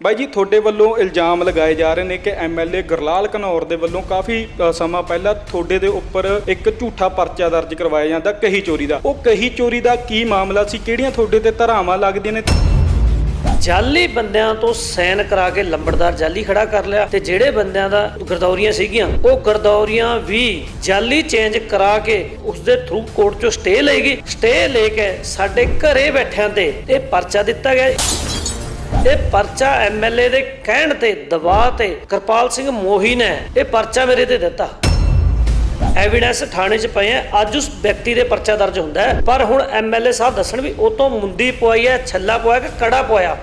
ਬਾਈ ਜੀ, ਤੁਹਾਡੇ ਵੱਲੋਂ ਇਲਜ਼ਾਮ ਲਗਾਏ ਜਾ ਰਹੇ ਨੇ ਕਿ ਐਮਐਲਏ ਗੁਰਲਾਲ ਘਨੌਰ ਦੇ ਵੱਲੋਂ ਕਾਫੀ ਸਮਾਂ ਪਹਿਲਾਂ ਤੁਹਾਡੇ ਦੇ ਉੱਪਰ ਇੱਕ ਝੂਠਾ ਪਰਚਾ ਦਰਜ ਕਰਵਾਇਆ ਜਾਂਦਾ, ਕਹੀ ਚੋਰੀ ਦਾ। ਉਹ ਕਹੀ ਚੋਰੀ ਦਾ ਕੀ ਮਾਮਲਾ ਸੀ? ਕਿਹੜੀਆਂ ਤੁਹਾਡੇ ਤੇ ਧਾਰਾਵਾਂ ਲੱਗਦੀਆਂ ਨੇ? ਜਾਲੀ ਬੰਦਿਆਂ ਤੋਂ ਸੈਨ ਕਰਾ ਕੇ ਲੰਬੜਦਾਰ ਜਾਲੀ ਖੜਾ ਕਰ ਲਿਆ ਤੇ ਜਿਹੜੇ ਬੰਦਿਆਂ ਦਾ ਗਰਦੌਰੀਆਂ ਸੀਗੀਆਂ, ਉਹ ਗਰਦੌਰੀਆਂ ਵੀ ਜਾਲੀ ਚੇਂਜ ਕਰਾ ਕੇ ਉਸ ਦੇ ਥਰੂ ਕੋਰਟ ਚੋਂ ਸਟੇ ਲਏਗੀ ਸਟੇ ਲੈ ਕੇ ਸਾਡੇ ਘਰੇ ਬੈਠਿਆਂ ਤੇ ਇਹ ਪਰਚਾ ਦਿੱਤਾ ਗਿਆ। ਇਹ ਪਰਚਾ ਐਮਐਲਏ ਦੇ ਕਹਿਣ ਤੇ ਦਬਾਅ ਤੇ ਕਿਰਪਾਲ ਸਿੰਘ ਮੋਹੀ ਨੇ ਇਹ ਪਰਚਾ ਮੇਰੇ ਤੇ ਦਿੱਤਾ। ਐਵੀਡੈਂਸ ਥਾਣੇ 'ਚ ਪਏ ਆ, ਅੱਜ ਉਸ ਵਿਅਕਤੀ ਦੇ ਪਰਚਾ ਦਰਜ ਹੁੰਦਾ ਹੈ। ਪਰ ਹੁਣ ਐਮਐਲਏ ਸਾਹਿਬ ਦੱਸਣ ਵੀ ਉਹ ਤੋਂ ਮੁੰਦੀ ਪਵਾਈ ਹੈ, ਛੱਲਾ ਪਵਾਇਆ ਕਿ ਕੜਾ ਪਵਾਇਆ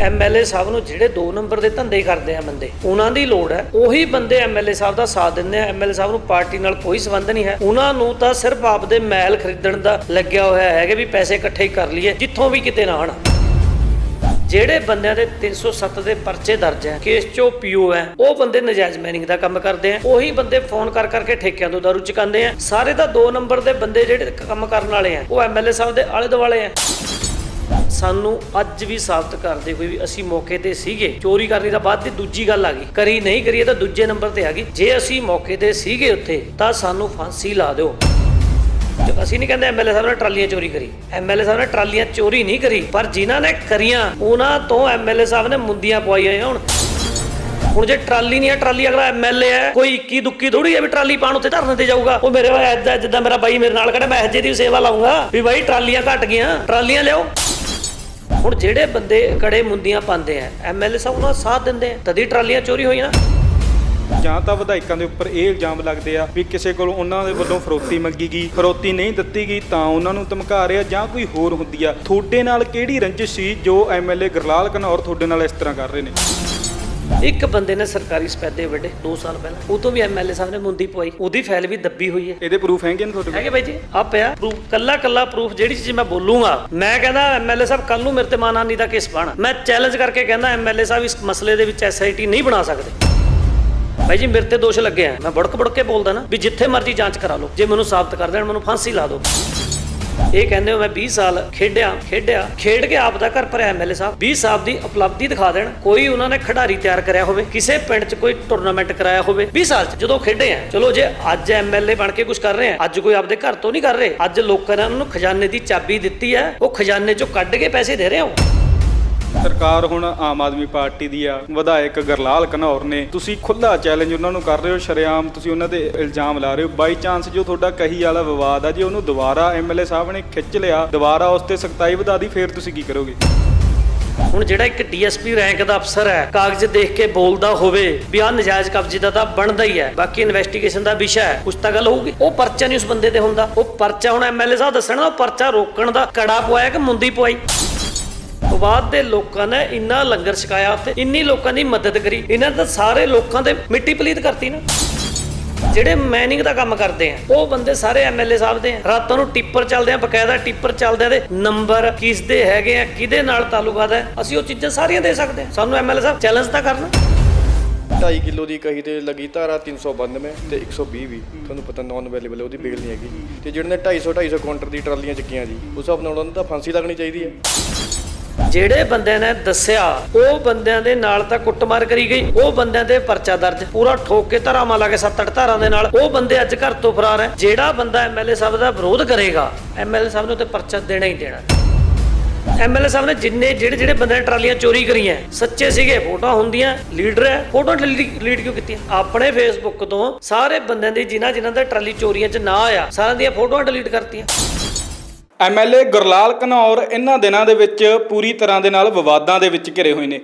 ਐਮਐਲਏ ਸਾਹਿਬ ਨੂੰ ਜਿਹੜੇ 2 ਨੰਬਰ ਦੇ ਧੰਦੇ ਕਰਦੇ ਆ ਬੰਦੇ, ਉਹਨਾਂ ਦੀ ਲੋੜ ਹੈ। ਉਹੀ ਬੰਦੇ ਐਮਐਲਏ ਸਾਹਿਬ ਦਾ ਸਾਥ ਦਿੰਦੇ ਆ। ਐਮਐਲਏ ਸਾਹਿਬ ਨੂੰ ਪਾਰਟੀ ਨਾਲ ਕੋਈ ਸੰਬੰਧ ਨਹੀਂ ਹੈ। ਉਹਨਾਂ ਨੂੰ ਤਾਂ ਸਿਰਫ ਆਪਦੇ ਮੈਲ ਖਰੀਦਣ ਦਾ ਲੱਗਿਆ ਹੋਇਆ ਹੈ ਵੀ ਪੈਸੇ ਇਕੱਠੇ ਕਰ ਲਈਏ, ਜਿੱਥੋਂ ਵੀ ਕਿਤੇ ਨਾ ਆਣ ਜਿਹੜੇ ਬੰਦਿਆਂ ਦੇ 307 ਦੇ ਪਰਚੇ ਦਰਜ ਹੈ, ਕੇਸ ਚੋਂ ਪੀਓ ਹੈ, ਉਹ ਬੰਦੇ ਨਜਾਇਜ਼ ਮੈਨਿੰਗ ਦਾ ਕੰਮ ਕਰਦੇ ਆ ਉਹੀ ਬੰਦੇ ਫੋਨ ਕਰ ਕਰਕੇ ਠੇਕਿਆਂ ਤੋਂ ਦਾਰੂ ਚੁਕਾਉਂਦੇ ਆ ਸਾਰੇ ਤਾਂ 2 ਨੰਬਰ ਦੇ ਬੰਦੇ ਜਿਹੜੇ ਕੰਮ ਕਰਨ ਵਾਲੇ ਆ ਉਹ ਐਮਐਲਏ ਸਾਹਿਬ ਦੇ ਆਲੇ ਦੁਆਲੇ ਆ ਸਾਨੂੰ ਅੱਜ ਵੀ ਸਾਬਤ ਕਰਦੇ ਹੋਏ ਵੀ ਅਸੀਂ ਮੌਕੇ ਤੇ ਸੀਗੇ, ਚੋਰੀ ਕਰਨੀ ਤਾਂ ਬਾਅਦ ਦੀ ਦੂਜੀ ਗੱਲ ਆ ਗਈ, ਕਰੀ ਨਹੀਂ ਕਰੀਏ ਤਾਂ ਦੂਜੇ ਨੰਬਰ ਤੇ ਆ ਗਈ। ਜੇ ਅਸੀਂ ਮੌਕੇ ਤੇ ਸੀਗੇ ਉੱਥੇ, ਤਾਂ ਸਾਨੂੰ ਫਾਂਸੀ ਲਾ ਦਿਓ। ਅਸੀਂ ਨਹੀਂ ਕਹਿੰਦੇ ਐਮਐਲਏ ਸਾਹਿਬ ਨੇ ਟਰਾਲੀਆਂ ਚੋਰੀ ਕਰੀ ਐਮਐਲਏ ਸਾਹਿਬ ਨੇ ਟਰਾਲੀਆਂ ਚੋਰੀ ਨਹੀਂ ਕਰੀ, ਪਰ ਜਿਨ੍ਹਾਂ ਨੇ ਕਰੀਆਂ, ਉਹਨਾਂ ਤੋਂ ਐਮਐਲਏ ਸਾਹਿਬ ਨੇ ਮੁੰਦੀਆਂ ਪਵਾਈਆਂ ਹੁਣ। ਹੁਣ ਜੇ ਟਰਾਲੀ ਨਹੀਂ ਹੈ, ਟਰਾਲੀ ਅਗਲਾ ਐਮਐਲਏ ਹੈ, ਕੋਈ ਇੱਕੀ ਦੁੱਕੀ ਥੋੜੀ ਹੈ ਵੀ ਟਰਾਲੀ ਪਾਣ ਉੱਤੇ ਧਰਨੇ ਤੇ ਜਾਊਗਾ। ਉਹ ਮੇਰੇ ਵਾ ਐਦਾਂ ਜਿੱਦਾਂ ਮੇਰਾ ਬਾਈ ਮੇਰੇ ਨਾਲ ਖੜਾ, ਮੈਂ ਹਜੇ ਦੀ ਸੇਵਾ ਲਾਉਂਗਾ ਵੀ ਬਾਈ ਟਰਾਲੀਆਂ ਘਟ ਗਈਆਂ, ਟਰਾਲੀਆਂ ਲਿਆਓ। ਹੁਣ ਜਿਹੜੇ ਬੰਦੇ ਕੜੇ ਮੁੰਦੀਆਂ ਪਾਉਂਦੇ ਆ ਐਮਐਲਏ ਸਾਹਿਬ ਉਹਨਾਂ ਦਾ ਸਾਥ ਦਿੰਦੇ ਆ, ਤਦੀ ਟਰਾਲੀਆਂ ਚੋਰੀ ਹੋਈਆਂ। ਜਾਂ ਤਾਂ ਵਿਧਾਇਕਾਂ ਦੇ ਉੱਪਰ ਇਹ ਇਲਜ਼ਾਮ ਲੱਗਦੇ ਆ ਵੀ ਕਿਸੇ ਕੋਲ ਉਹਨਾਂ ਦੇ ਵੱਲੋਂ ਫਰੋਤੀ ਮੰਗੀ ਗਈ ਫਰੋਤੀ ਨਹੀਂ ਦਿੱਤੀ ਗਈ ਤਾਂ ਉਹਨਾਂ ਨੂੰ ਧਮਕਾ ਰਿਹਾ ਜਾਂ ਕੋਈ ਹੋਰ ਹੁੰਦੀ ਆ। ਤੁਹਾਡੇ ਨਾਲ ਕਿਹੜੀ ਰੰਜਿਸ਼ ਸੀ ਜੋ ਐਮਐਲਏ ਗੁਰਲਾਲ ਘਨੌਰ ਤੁਹਾਡੇ ਨਾਲ ਇਸ ਤਰ੍ਹਾਂ ਕਰ ਰਹੇ ਨੇ? ਇੱਕ ਬੰਦੇ ਨੇ ਸਰਕਾਰੀ ਸਪੈਦੇ ਵੱਡੇ 2 ਸਾਲ ਪਹਿਲਾਂ। ਉਹ ਤੋਂ ਵੀ ਐਮਐਲਏ ਸਾਹਿਬ ਨੇ ਮੁੰਦੀ ਪਵਾਈ। ਉਹਦੀ ਫਾਈਲ ਵੀ ਦੱਬੀ ਹੋਈ ਹੈ। ਇਹਦੇ ਪ੍ਰੂਫ ਹੈਗੇ ਨੇ ਤੁਹਾਡੇ ਕੋਲ? ਹੈਗੇ ਬਾਈ ਜੀ। ਆ ਪਿਆ ਪ੍ਰੂਫ ਕੱਲਾ ਕੱਲਾ ਪ੍ਰੂਫ ਜਿਹੜੀ ਚੀਜ਼ ਮੈਂ ਬੋਲੂੰਗਾ। ਮੈਂ ਕਹਿੰਦਾ ਐਮਐਲਏ ਸਾਹਿਬ ਕੱਲ ਨੂੰ ਮੇਰੇ ਤੇ ਮਾਨਹਾਨੀ ਦਾ ਕੇਸ ਪਾਣਾ ਮੈਂ ਚੈਲੰਜ ਕਰਕੇ ਕਹਿੰਦਾ ਐਮਐਲਏ ਸਾਹਿਬ ਇਸ ਮਸਲੇ ਦੇ ਵਿੱਚ ਐਸਆਈਟੀ ਨਹੀਂ ਬਣਾ ਸਕਦੇ। ਬਾਈ ਜੀ, ਮੇਰੇ ਤੇ ਦੋਸ਼ ਲੱਗੇ ਆ। ਮੈਂ ਬੜਕ ਬੜਕ ਕੇ ਬੋਲਦਾ ਨਾ ਵੀ ਜਿੱਥੇ ਮਰਜ਼ੀ ਜਾਂਚ ਕਰਾ ਲਓ। ਜੇ ਮੈਨੂੰ ਸਾਬਤ ਕਰ ਦੇਣ, ਮੈਨੂੰ ਫਾਂਸੀ ਲਾ ਦਿਓ। ਇਹ ਕਹਿੰਦੇ ਹੋ ਮੈਂ 20 ਸਾਲ ਖੇਡਿਆ ਖੇਡਿਆ, ਖੇਡ ਕੇ ਆਪ ਦਾ ਘਰ ਭਰਿਆ ਐਮਐਲਏ ਸਾਹਿਬ। 20 ਸਾਲ ਦੀ ਉਪਲਬਧੀ ਦਿਖਾ ਦੇਣ, ਕੋਈ ਉਹਨਾਂ ਨੇ ਖਿਡਾਰੀ ਤਿਆਰ ਕਰਿਆ ਹੋਵੇ, ਕਿਸੇ ਪਿੰਡ 'ਚ ਕੋਈ ਟੂਰਨਾਮੈਂਟ ਕਰਾਇਆ ਹੋਵੇ। 20 ਸਾਲ 'ਚ ਜਦੋਂ ਖੇਡੇ ਆ, ਚਲੋ ਜੇ ਅੱਜ ਐਮਐਲਏ ਬਣ ਕੇ ਕੁਝ ਕਰ ਰਹੇ ਆ, ਅੱਜ ਕੋਈ ਆਪਦੇ ਘਰ ਤੋਂ ਨਹੀਂ ਕਰ ਰਹੇ, ਅੱਜ ਲੋਕਾਂ ਨੇ ਉਹਨਾਂ ਨੂੰ ਖਜ਼ਾਨੇ ਦੀ ਚਾਬੀ ਦਿੱਤੀ ਹੈ ਉਹ ਖਜ਼ਾਨੇ 'ਚੋਂ ਕੱਢ ਕੇ ਪੈਸੇ ਦੇ ਰਹੇ ਹੋ ਸਰਕਾਰ ਹੁਣ ਆਮ ਆਦਮੀ ਪਾਰਟੀ ਦੀ ਆ। ਵਿਧਾਇਕ ਗਰਲਾਲ ਕਨੌਰ ਨੇ ਤੁਸੀਂ ਖੁੱਲਾ ਚੈਲੰਜ ਉਹਨਾਂ ਨੂੰ ਕਰ ਰਹੇ ਹੋ, ਸ਼ਰੇਆਮ ਤੁਸੀਂ ਉਹਨਾਂ ਤੇ ਇਲਜ਼ਾਮ ਲਾ ਰਹੇ ਹੋ। ਬਾਈ ਚਾਂਸ ਜੋ ਤੁਹਾਡਾ ਕਹੀ ਵਾਲਾ ਵਿਵਾਦ ਆ ਜੇ, ਉਹਨੂੰ ਦੁਬਾਰਾ ਐਮਐਲਏ ਸਾਹਿਬ ਨੇ ਖਿੱਚ ਲਿਆ, ਦੁਬਾਰਾ ਉਸ ਤੇ ਸਖਤਾਈ ਵਧਾ ਦੀ, ਫੇਰ ਤੁਸੀਂ ਕੀ ਕਰੋਗੇ? ਹੁਣ ਜਿਹੜਾ ਇੱਕ ਡੀਐਸਪੀ ਰੈਂਕ ਦਾ ਅਫਸਰ ਹੈ, ਕਾਗਜ਼ ਦੇਖ ਕੇ ਬੋਲਦਾ ਹੋਵੇ ਵੀ ਆ ਨਜਾਇਜ਼ ਕਬਜ਼ੇ ਦਾ ਤਾਂ ਬਣਦਾ ਹੀ ਹੈ, ਬਾਕੀ ਇਨਵੈਸਟੀਗੇਸ਼ਨ ਦਾ ਵਿਸ਼ਾ ਹੈ ਕੁਛ ਤਾਂ ਗੱਲ ਹੋਊਗੀ। ਉਹ ਪਰਚਾ ਨਹੀਂ ਉਸ ਬੰਦੇ ਤੇ ਹੁੰਦਾ, ਉਹ ਪਰਚਾ ਹੁਣ ਐਮਐਲਏ ਸਾਹਿਬ ਦੱਸਣਾ ਉਹ ਪਰਚਾ ਰੋਕਣ ਦਾ, ਕੜਾ ਪਵਾਇਆ ਕਿ ਮੁੰਦੀ ਪਵਾਈ? ਬਾਅਦ ਦੇ ਲੋਕਾਂ ਨੇ ਇੰਨਾ ਲੰਗਰ ਛਕਾਇਆ ਉੱਥੇ ਇੰਨੀ ਲੋਕਾਂ ਦੀ ਮਦਦ ਕਰੀ। ਇਹਨਾਂ ਤਾਂ ਸਾਰੇ ਲੋਕਾਂ ਦੇ ਮਿੱਟੀ ਪਲੀਤ ਕਰਤੀ ਨਾ। ਜਿਹੜੇ ਮਾਈਨਿੰਗ ਦਾ ਕੰਮ ਕਰਦੇ ਆ, ਉਹ ਬੰਦੇ ਸਾਰੇ ਐਮਐਲਏ ਸਾਹਿਬ ਦੇ ਆ। ਰਾਤਾਂ ਨੂੰ ਟਿੱਪਰ ਚੱਲਦੇ ਆ, ਬਕਾਇਦਾ ਟਿੱਪਰ ਚੱਲਦੇ ਆ ਦੇ ਨੰਬਰ ਕਿਸ ਦੇ ਹੈਗੇ ਆ, ਕਿਹਦੇ ਨਾਲ ਤਾਲੁਕਾਤ ਹੈ, ਅਸੀਂ ਉਹ ਚੀਜ਼ਾਂ ਸਾਰੀਆਂ ਦੇ ਸਕਦੇ ਆ। ਸਾਨੂੰ ਐਮਐਲਏ ਸਾਹਿਬ ਚੈਲੰਜ ਤਾਂ ਕਰਨਾ। 2.5 ਕਿਲੋ ਦੀ ਕਹੀ ਤੇ ਲੱਗੀ ਧਾਰਾ 392 ਤੇ 120 ਵੀ। ਤੁਹਾਨੂੰ ਪਤਾ ਨਾਨ ਅਵੇਲੇਬਲ ਉਹਦੀ ਬੇਲ ਨਹੀਂ ਹੈਗੀ। ਤੇ ਜਿਹੜੇ ਨੇ 250 250 ਕਾਊਂਟਰ ਦੀ ਟਰਾਲੀਆਂ ਚੱਕੀਆਂ ਜੀ, ਉਸ ਹਿਸਾਬ ਨਾਲ ਉਹਨਾਂ ਨੂੰ ਤਾਂ ਫਾਂਸੀ ਲੱਗਣੀ ਚਾਹੀਦੀ ਹੈ ਜਿਹੜੇ ਬੰਦਿਆਂ ਨੇ ਦੱਸਿਆ, ਉਹ ਬੰਦਿਆਂ ਦੇ ਨਾਲ ਤਾਂ ਕੁੱਟਮਾਰ ਕਰੀ ਗਈ, ਉਹ ਬੰਦਿਆਂ ਦੇ ਪਰਚਾ ਦਰਜ, ਪੂਰਾ ਠੋਕ ਕੇ ਧਾਰਾਵਾਂ ਲਾ ਕੇ 7-8 ਧਾਰਾਂ ਦੇ ਨਾਲ, ਉਹ ਬੰਦੇ ਅੱਜ ਘਰ ਤੋਂ ਫਰਾਰ ਹੈ। ਜਿਹੜਾ ਬੰਦਾ ਐਮਐਲਏ ਸਾਹਿਬ ਦਾ ਵਿਰੋਧ ਕਰੇਗਾ ਐਮਐਲਏ ਸਾਹਿਬ ਨੂੰ ਤੇ ਪਰਚਾ ਦੇਣਾ ਹੀ ਦੇਣਾ। ਐਮਐਲਏ ਸਾਹਿਬ ਨੇ ਜਿੰਨੇ, ਜਿਹੜੇ ਜਿਹੜੇ ਬੰਦੇ ਨੇ ਟਰਾਲੀਆਂ ਚੋਰੀ ਕਰੀਆਂ, ਸੱਚੇ ਸੀਗੇ, ਫੋਟੋਆਂ ਹੁੰਦੀਆਂ, ਲੀਡਰ ਹੈ ਫੋਟੋ ਡਿਲੀਟ ਕਿਉਂ ਕੀਤੀਆਂ? ਆਪਣੇ ਫੇਸਬੁੱਕ ਤੋਂ ਸਾਰੇ ਬੰਦਿਆਂ ਦੀ ਜਿਨ੍ਹਾਂ ਜਿਨ੍ਹਾਂ ਦਾ ਟਰਾਲੀ ਚੋਰੀਆਂ 'ਚ ਨਾ ਆਇਆ, ਸਾਰਿਆਂ ਦੀਆਂ ਫੋਟੋਆਂ ਡਿਲੀਟ ਕਰਤੀਆਂ। ਐਮਐਲਏ ਗੁਰਲਾਲ ਘਨੌਰ ਇਹਨਾਂ ਦਿਨਾਂ ਦੇ ਵਿੱਚ ਪੂਰੀ ਤਰ੍ਹਾਂ ਦੇ ਨਾਲ ਵਿਵਾਦਾਂ ਦੇ ਵਿੱਚ ਘਿਰੇ ਹੋਏ ਨੇ।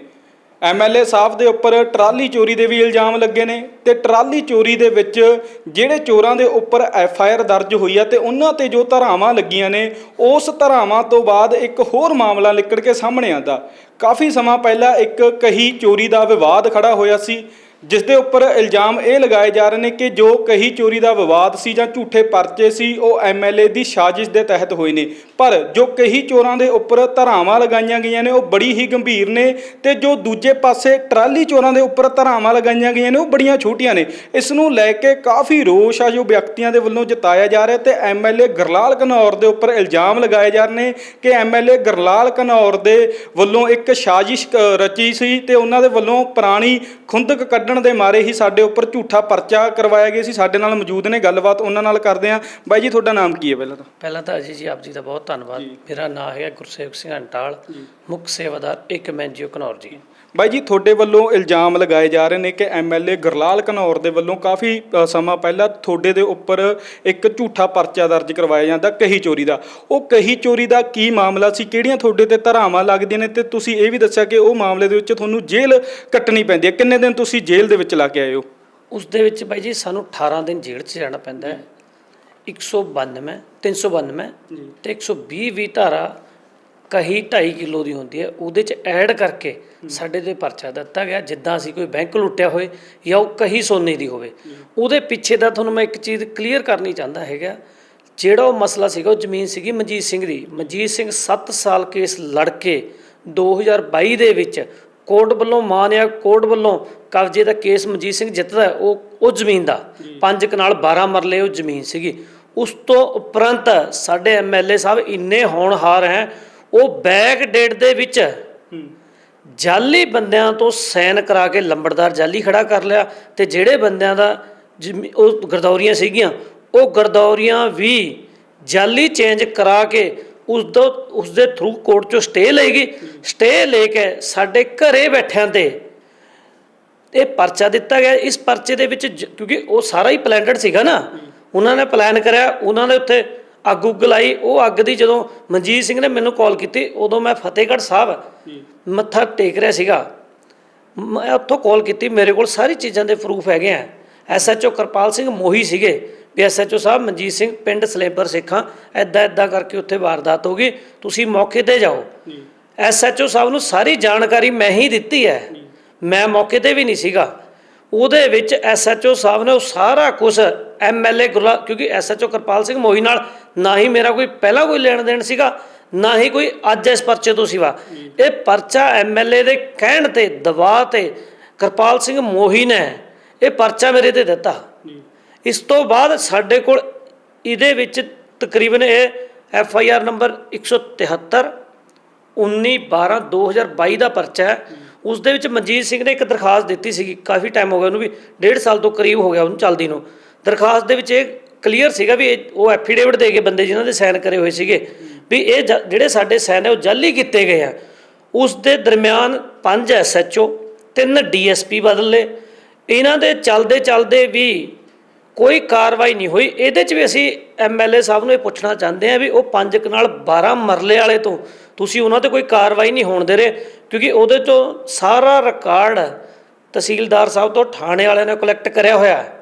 ਐਮਐਲਏ ਸਾਹਿਬ ਦੇ ਉੱਪਰ ਟਰਾਲੀ ਚੋਰੀ ਦੇ ਵੀ ਇਲਜ਼ਾਮ ਲੱਗੇ ਨੇ ਤੇ ਟਰਾਲੀ ਚੋਰੀ ਦੇ ਵਿੱਚ ਜਿਹੜੇ ਚੋਰਾਂ ਦੇ ਉੱਪਰ ਐਫਆਈਆਰ ਦਰਜ ਹੋਈ ਆ ਤੇ ਉਹਨਾਂ ਤੇ ਜੋ ਧਾਰਾਵਾਂ ਲੱਗੀਆਂ ਨੇ, ਉਸ ਧਾਰਾਵਾਂ ਤੋਂ ਬਾਅਦ ਇੱਕ ਹੋਰ ਮਾਮਲਾ ਨਿਕਲ ਕੇ ਸਾਹਮਣੇ ਆਂਦਾ ਕਾਫੀ ਸਮਾਂ ਪਹਿਲਾਂ ਇੱਕ ਕਹੀ ਚੋਰੀ ਦਾ ਵਿਵਾਦ ਖੜਾ ਹੋਇਆ ਸੀ। ਜਿਸ ਦੇ ਉੱਪਰ ਇਲਜ਼ਾਮ ਇਹ ਲਗਾਏ ਜਾ ਰਹੇ ਨੇ ਕਿ ਜੋ ਕਹੀ ਚੋਰੀ ਦਾ ਵਿਵਾਦ ਸੀ ਜਾਂ ਝੂਠੇ ਪਰਚੇ ਸੀ, ਉਹ ਐਮਐਲਏ ਦੀ ਸਾਜ਼ਿਸ਼ ਦੇ ਤਹਿਤ ਹੋਏ ਨੇ। ਪਰ ਜੋ ਕਹੀ ਚੋਰਾਂ ਦੇ ਉੱਪਰ ਧਾਰਾਵਾਂ ਲਗਾਈਆਂ ਗਈਆਂ ਨੇ, ਉਹ ਬੜੀ ਹੀ ਗੰਭੀਰ ਨੇ ਤੇ ਜੋ ਦੂਜੇ ਪਾਸੇ ਟਰਾਲੀ ਚੋਰਾਂ ਦੇ ਉੱਪਰ ਧਾਰਾਵਾਂ ਲਗਾਈਆਂ ਗਈਆਂ ਨੇ, ਉਹ ਬੜੀਆਂ ਛੋਟੀਆਂ ਨੇ। ਇਸ ਨੂੰ ਲੈ ਕੇ ਕਾਫੀ ਰੋਸ਼ ਆ ਜੋ ਵਿਅਕਤੀਆਂ ਦੇ ਵੱਲੋਂ ਜਤਾਇਆ ਜਾ ਰਿਹਾ ਤੇ ਐਮਐਲਏ ਗਰਲਾਲ ਘਨੌਰ ਦੇ ਉੱਪਰ ਇਲਜ਼ਾਮ ਲਗਾਏ ਜਾ ਰਹੇ ਨੇ ਕਿ ਐਮਐਲਏ ਗਰਲਾਲ ਕਨੌਰ ਦੇ ਵੱਲੋਂ ਇੱਕ ਸਾਜ਼ਿਸ਼ ਕ- ਰਚੀ ਸੀ ਤੇ ਉਹਨਾਂ ਦੇ ਵੱਲੋਂ ਪੁਰਾਣੀ ਖੁੰਦਕ ਕੱਢਣ ਦੇ ਮਾਰੇ ਹੀ ਸਾਡੇ ਉੱਪਰ ਝੂਠਾ ਪਰਚਾ ਕਰਵਾਇਆ ਗਿਆ ਸੀ। ਸਾਡੇ ਨਾਲ ਮੌਜੂਦ ਨੇ ਗੱਲਬਾਤ ਉਹਨਾਂ ਨਾਲ ਕਰਦੇ ਹਾਂ। ਬਾਈ ਜੀ ਤੁਹਾਡਾ ਨਾਮ ਕੀ ਹੈ ਪਹਿਲਾਂ ਤਾਂ? ਪਹਿਲਾਂ ਤਾਂ ਅਜੇ ਜੀ ਆਪ ਜੀ ਦਾ ਬਹੁਤ ਧੰਨਵਾਦ। ਮੇਰਾ ਨਾਮ ਹੈ ਗੁਰਸੇਵਕ ਸਿੰਘ ਅੰਟਾਲ ਮੁੱਖ ਸੇਵਾਦਾਰ ਇੱਕ ਮੈਨਜੀਓ ਘਨੌਰ ਜੀ। ਬਾਈ ਜੀ ਤੁਹਾਡੇ ਵੱਲੋਂ ਇਲਜ਼ਾਮ ਲਗਾਏ ਜਾ ਰਹੇ ਨੇ ਕਿ ਐਮਐਲਏ ਗਰਲਾਲ ਘਨੌਰ ਦੇ ਵੱਲੋਂ ਕਾਫੀ ਅ, ਸਮਾਂ ਪਹਿਲਾਂ ਤੁਹਾਡੇ ਦੇ ਉੱਪਰ ਇੱਕ ਝੂਠਾ ਪਰਚਾ ਦਰਜ ਕਰਵਾਇਆ ਜਾਂਦਾ ਕਹੀ ਚੋਰੀ ਦਾ। ਉਹ ਕਹੀ ਚੋਰੀ ਦਾ ਕੀ ਮਾਮਲਾ ਸੀ? ਕਿਹੜੀਆਂ ਤੁਹਾਡੇ ਤੇ ਧਾਰਾਵਾਂ ਲੱਗਦੀਆਂ ਨੇ? ਤੇ ਤੁਸੀਂ ਇਹ ਵੀ ਦੱਸਿਆ ਕਿ ਉਹ ਮਾਮਲੇ ਦੇ ਵਿੱਚ ਤੁਹਾਨੂੰ ਜੇਲ੍ਹ ਕੱਟਣੀ ਪੈਂਦੀ ਹੈ। ਕਿੰਨੇ ਦਿਨ ਤੁਸੀਂ ਜੇਲ੍ਹ ਦੇ ਵਿੱਚ ਲਾ ਕੇ ਆਏ ਹੋ? ਉਸ ਦੇ ਵਿੱਚ ਬਾਈ ਜੀ ਸਾਨੂੰ 18 ਦਿਨ ਜੇਲ੍ਹ 'ਚ ਜਾਣਾ ਪੈਂਦਾ ਹੈ। 192 392 ਤੇ 120 ਵੀ ਧਾਰਾ ਕਹੀ 2.5 ਕਿਲੋ ਦੀ ਹੁੰਦੀ ਹੈ। ਉਹਦੇ 'ਚ ਐਡ ਕਰਕੇ ਸਾਡੇ ਤੇ ਪਰਚਾ ਦਿੱਤਾ ਗਿਆ ਜਿੱਦਾਂ ਅਸੀਂ ਕੋਈ ਬੈਂਕ ਲੁੱਟਿਆ ਹੋਏ ਜਾਂ ਉਹ ਕਹੀ ਸੋਨੇ ਦੀ ਹੋਵੇ। ਉਹਦੇ ਪਿੱਛੇ ਦਾ ਤੁਹਾਨੂੰ ਮੈਂ ਇੱਕ ਚੀਜ਼ ਕਲੀਅਰ ਕਰਨੀ ਚਾਹੁੰਦਾ ਹੈਗਾ ਜਿਹੜਾ ਉਹ ਮਸਲਾ ਸੀਗਾ ਉਹ ਜ਼ਮੀਨ ਸੀਗੀ ਮਨਜੀਤ ਸਿੰਘ ਦੀ। ਮਨਜੀਤ ਸਿੰਘ 7 ਸਾਲ ਕੇਸ ਲੜ ਕੇ 2022 ਦੇ ਵਿੱਚ ਕੋਰਟ ਵੱਲੋਂ ਮਾਨਿਆ ਕੋਰਟ ਵੱਲੋਂ ਕਬਜ਼ੇ ਦਾ ਕੇਸ ਮਨਜੀਤ ਸਿੰਘ ਜਿੱਤਦਾ ਉਹ ਉਹ ਜ਼ਮੀਨ ਦਾ। ਪੰਜ ਕਨਾਲ 12 ਮਰਲੇ ਉਹ ਜ਼ਮੀਨ ਸੀਗੀ। ਉਸ ਤੋਂ ਉਪਰੰਤ ਸਾਡੇ ਐਮਐਲਏ ਸਾਹਿਬ ਇੰਨੇ ਹੋਣਹਾਰ ਹੈ ਉਹ ਬੈਕ ਡੇਟ ਦੇ ਵਿੱਚ ਜਾਲੀ ਬੰਦਿਆਂ ਤੋਂ ਸੈਨ ਕਰਾ ਕੇ ਲੰਬੜਦਾਰ ਜਾਲੀ ਖੜਾ ਕਰ ਲਿਆ ਤੇ ਜਿਹੜੇ ਬੰਦਿਆਂ ਦਾ ਜ਼ਮੀ- ਉਹ ਗਰਦੌਰੀਆਂ ਸੀਗੀਆਂ, ਉਹ ਗਰਦੌਰੀਆਂ ਵੀ ਜਾਲੀ ਚੇਂਜ ਕਰਾ ਕੇ ਉਸ ਤੋਂ ਉਸ ਦੇ ਥਰੂ ਕੋਰਟ ਚੋਂ ਸਟੇ ਲਏਗੀ ਸਟੇ ਲੈ ਕੇ ਸਾਡੇ ਘਰੇ ਬੈਠਿਆਂ ਤੇ ਇਹ ਪਰਚਾ ਦਿੱਤਾ ਗਿਆ। ਇਸ ਪਰਚੇ ਦੇ ਵਿੱਚ ਕਿਉਂਕਿ ਉਹ ਸਾਰਾ ਹੀ ਪਲੈਨਡ ਸੀਗਾ ਨਾ। ਉਹਨਾਂ ਨੇ ਪਲਾਨ ਕਰਿਆ, ਉਹਨਾਂ ਨੇ ਉੱਥੇ ਅੱਗ ਉੱਗ ਲਾਈ। ਉਹ ਅੱਗ ਦੀ ਜਦੋਂ ਮਨਜੀਤ ਸਿੰਘ ਨੇ ਮੈਨੂੰ ਕਾਲ ਕੀਤੀ, ਉਦੋਂ ਮੈਂ ਫਤਿਹਗੜ੍ਹ ਸਾਹਿਬ ਮੱਥਾ ਟੇਕ ਰਿਹਾ ਸੀਗਾ। ਮੈਂ ਉੱਥੋਂ ਕਾਲ ਕੀਤੀ ਮੇਰੇ ਕੋਲ ਸਾਰੀ ਚੀਜ਼ਾਂ ਦੇ ਪ੍ਰੂਫ ਹੈਗੇ ਆ। ਐਸਐਚਓ ਕਿਰਪਾਲ ਸਿੰਘ ਮੋਹੀ ਸੀਗੇ। ਵੀ ਐਸਐਚਓ ਸਾਹਿਬ ਮਨਜੀਤ ਸਿੰਘ ਪਿੰਡ ਸਲੇਬਰ ਸੇਖਾਂ ਐਦਾਂ ਐਦਾਂ ਕਰਕੇ ਉੱਥੇ ਵਾਰਦਾਤ ਹੋ ਗਈ। ਤੁਸੀਂ ਮੌਕੇ ਤੇ ਜਾਓ। ਐਸਐਚਓ ਸਾਹਿਬ ਨੂੰ ਸਾਰੀ ਜਾਣਕਾਰੀ ਮੈਂ ਹੀ ਦਿੱਤੀ ਹੈ। ਮੈਂ ਮੌਕੇ ਤੇ ਵੀ ਨਹੀਂ ਸੀਗਾ। ਉਹਦੇ ਵਿੱਚ ਐਸਐਚਓ ਸਾਹਿਬ ਨੇ ਉਹ ਸਾਰਾ ਕੁਝ ਐਮਐਲਏ ਕਿਉਂਕਿ ਐਸਐਚਓ ਕਿਰਪਾਲ ਸਿੰਘ ਮੋਹੀ ਨਾਲ ਨਾ ਹੀ ਮੇਰਾ ਕੋਈ ਪਹਿਲਾਂ ਕੋਈ ਲੈਣ ਦੇਣ ਸੀਗਾ। ਨਾ ਹੀ ਕੋਈ ਅੱਜ ਇਸ ਪਰਚੇ ਤੋਂ ਸਿਵਾ। ਇਹ ਪਰਚਾ ਐਮਐਲਏ ਦੇ ਕਹਿਣ ਤੇ ਦਬਾਅ ਤੇ ਕਿਰਪਾਲ ਸਿੰਘ ਮੋਹੀ ਨੇ ਇਹ ਪਰਚਾ ਮੇਰੇ ਤੇ ਦਿੱਤਾ। ਇਸ ਤੋਂ ਬਾਅਦ ਸਾਡੇ ਕੋਲ ਇਹਦੇ ਵਿੱਚ ਤਕਰੀਬਨ ਇਹ ਐਫ ਆਈ ਆਰ ਨੰਬਰ 173 19 12 2022 ਦਾ ਪਰਚਾ ਹੈ। ਉਸ ਦੇ ਵਿੱਚ ਮਨਜੀਤ ਸਿੰਘ ਨੇ ਇੱਕ ਦਰਖਾਸਤ ਦਿੱਤੀ ਸੀਗੀ ਕਾਫੀ ਟਾਈਮ ਹੋ ਗਿਆ ਉਹਨੂੰ ਵੀ ਡੇਢ ਸਾਲ ਤੋਂ ਕਰੀਬ ਹੋ ਗਿਆ ਉਹਨੂੰ ਚੱਲਦੀ ਨੂੰ। ਦਰਖਾਸਤ ਦੇ ਵਿੱਚ ਇਹ ਕਲੀਅਰ ਸੀਗਾ ਵੀ ਉਹ ਐਫੀਡੇਵਿਟ ਦੇ ਕੇ ਬੰਦੇ ਜਿਨ੍ਹਾਂ ਦੇ ਸਾਈਨ ਕਰੇ ਹੋਏ ਸੀਗੇ। ਵੀ ਇਹ ਜਿਹੜੇ ਸਾਡੇ ਸਾਈਨ ਹੈ ਉਹ ਜਾਲੀ ਕੀਤੇ ਗਏ ਆ। ਉਸ ਦੇ ਦਰਮਿਆਨ ਪੰਜ ਐਸਐਚਓ ਤਿੰਨ ਡੀਐਸਪੀ ਬਦਲੇ ਇਹਨਾਂ ਦੇ ਚੱਲਦੇ ਚੱਲਦੇ ਵੀ ਕੋਈ ਕਾਰਵਾਈ ਨਹੀਂ ਹੋਈ। ਇਹਦੇ 'ਚ ਵੀ ਅਸੀਂ ਐਮਐਲਏ ਸਾਹਿਬ ਨੂੰ ਇਹ ਪੁੱਛਣਾ ਚਾਹੁੰਦੇ ਹਾਂ ਵੀ ਉਹ ਪੰਜ ਕਨਾਲ 12 ਮਰਲੇ ਵਾਲੇ ਤੋਂ ਤੁਸੀਂ ਉਹਨਾਂ ਤੇ ਕੋਈ ਕਾਰਵਾਈ ਨਹੀਂ ਹੋਣ ਦੇ ਰਹੇ ਕਿਉਂਕਿ ਉਹਦੇ 'ਚੋਂ ਸਾਰਾ ਰਿਕਾਰਡ ਤਹਿਸੀਲਦਾਰ ਸਾਹਿਬ ਤੋਂ ਥਾਣੇ ਵਾਲਿਆਂ ਨੇ ਕਲੈਕਟ ਕਰਿਆ ਹੋਇਆ ਹੈ।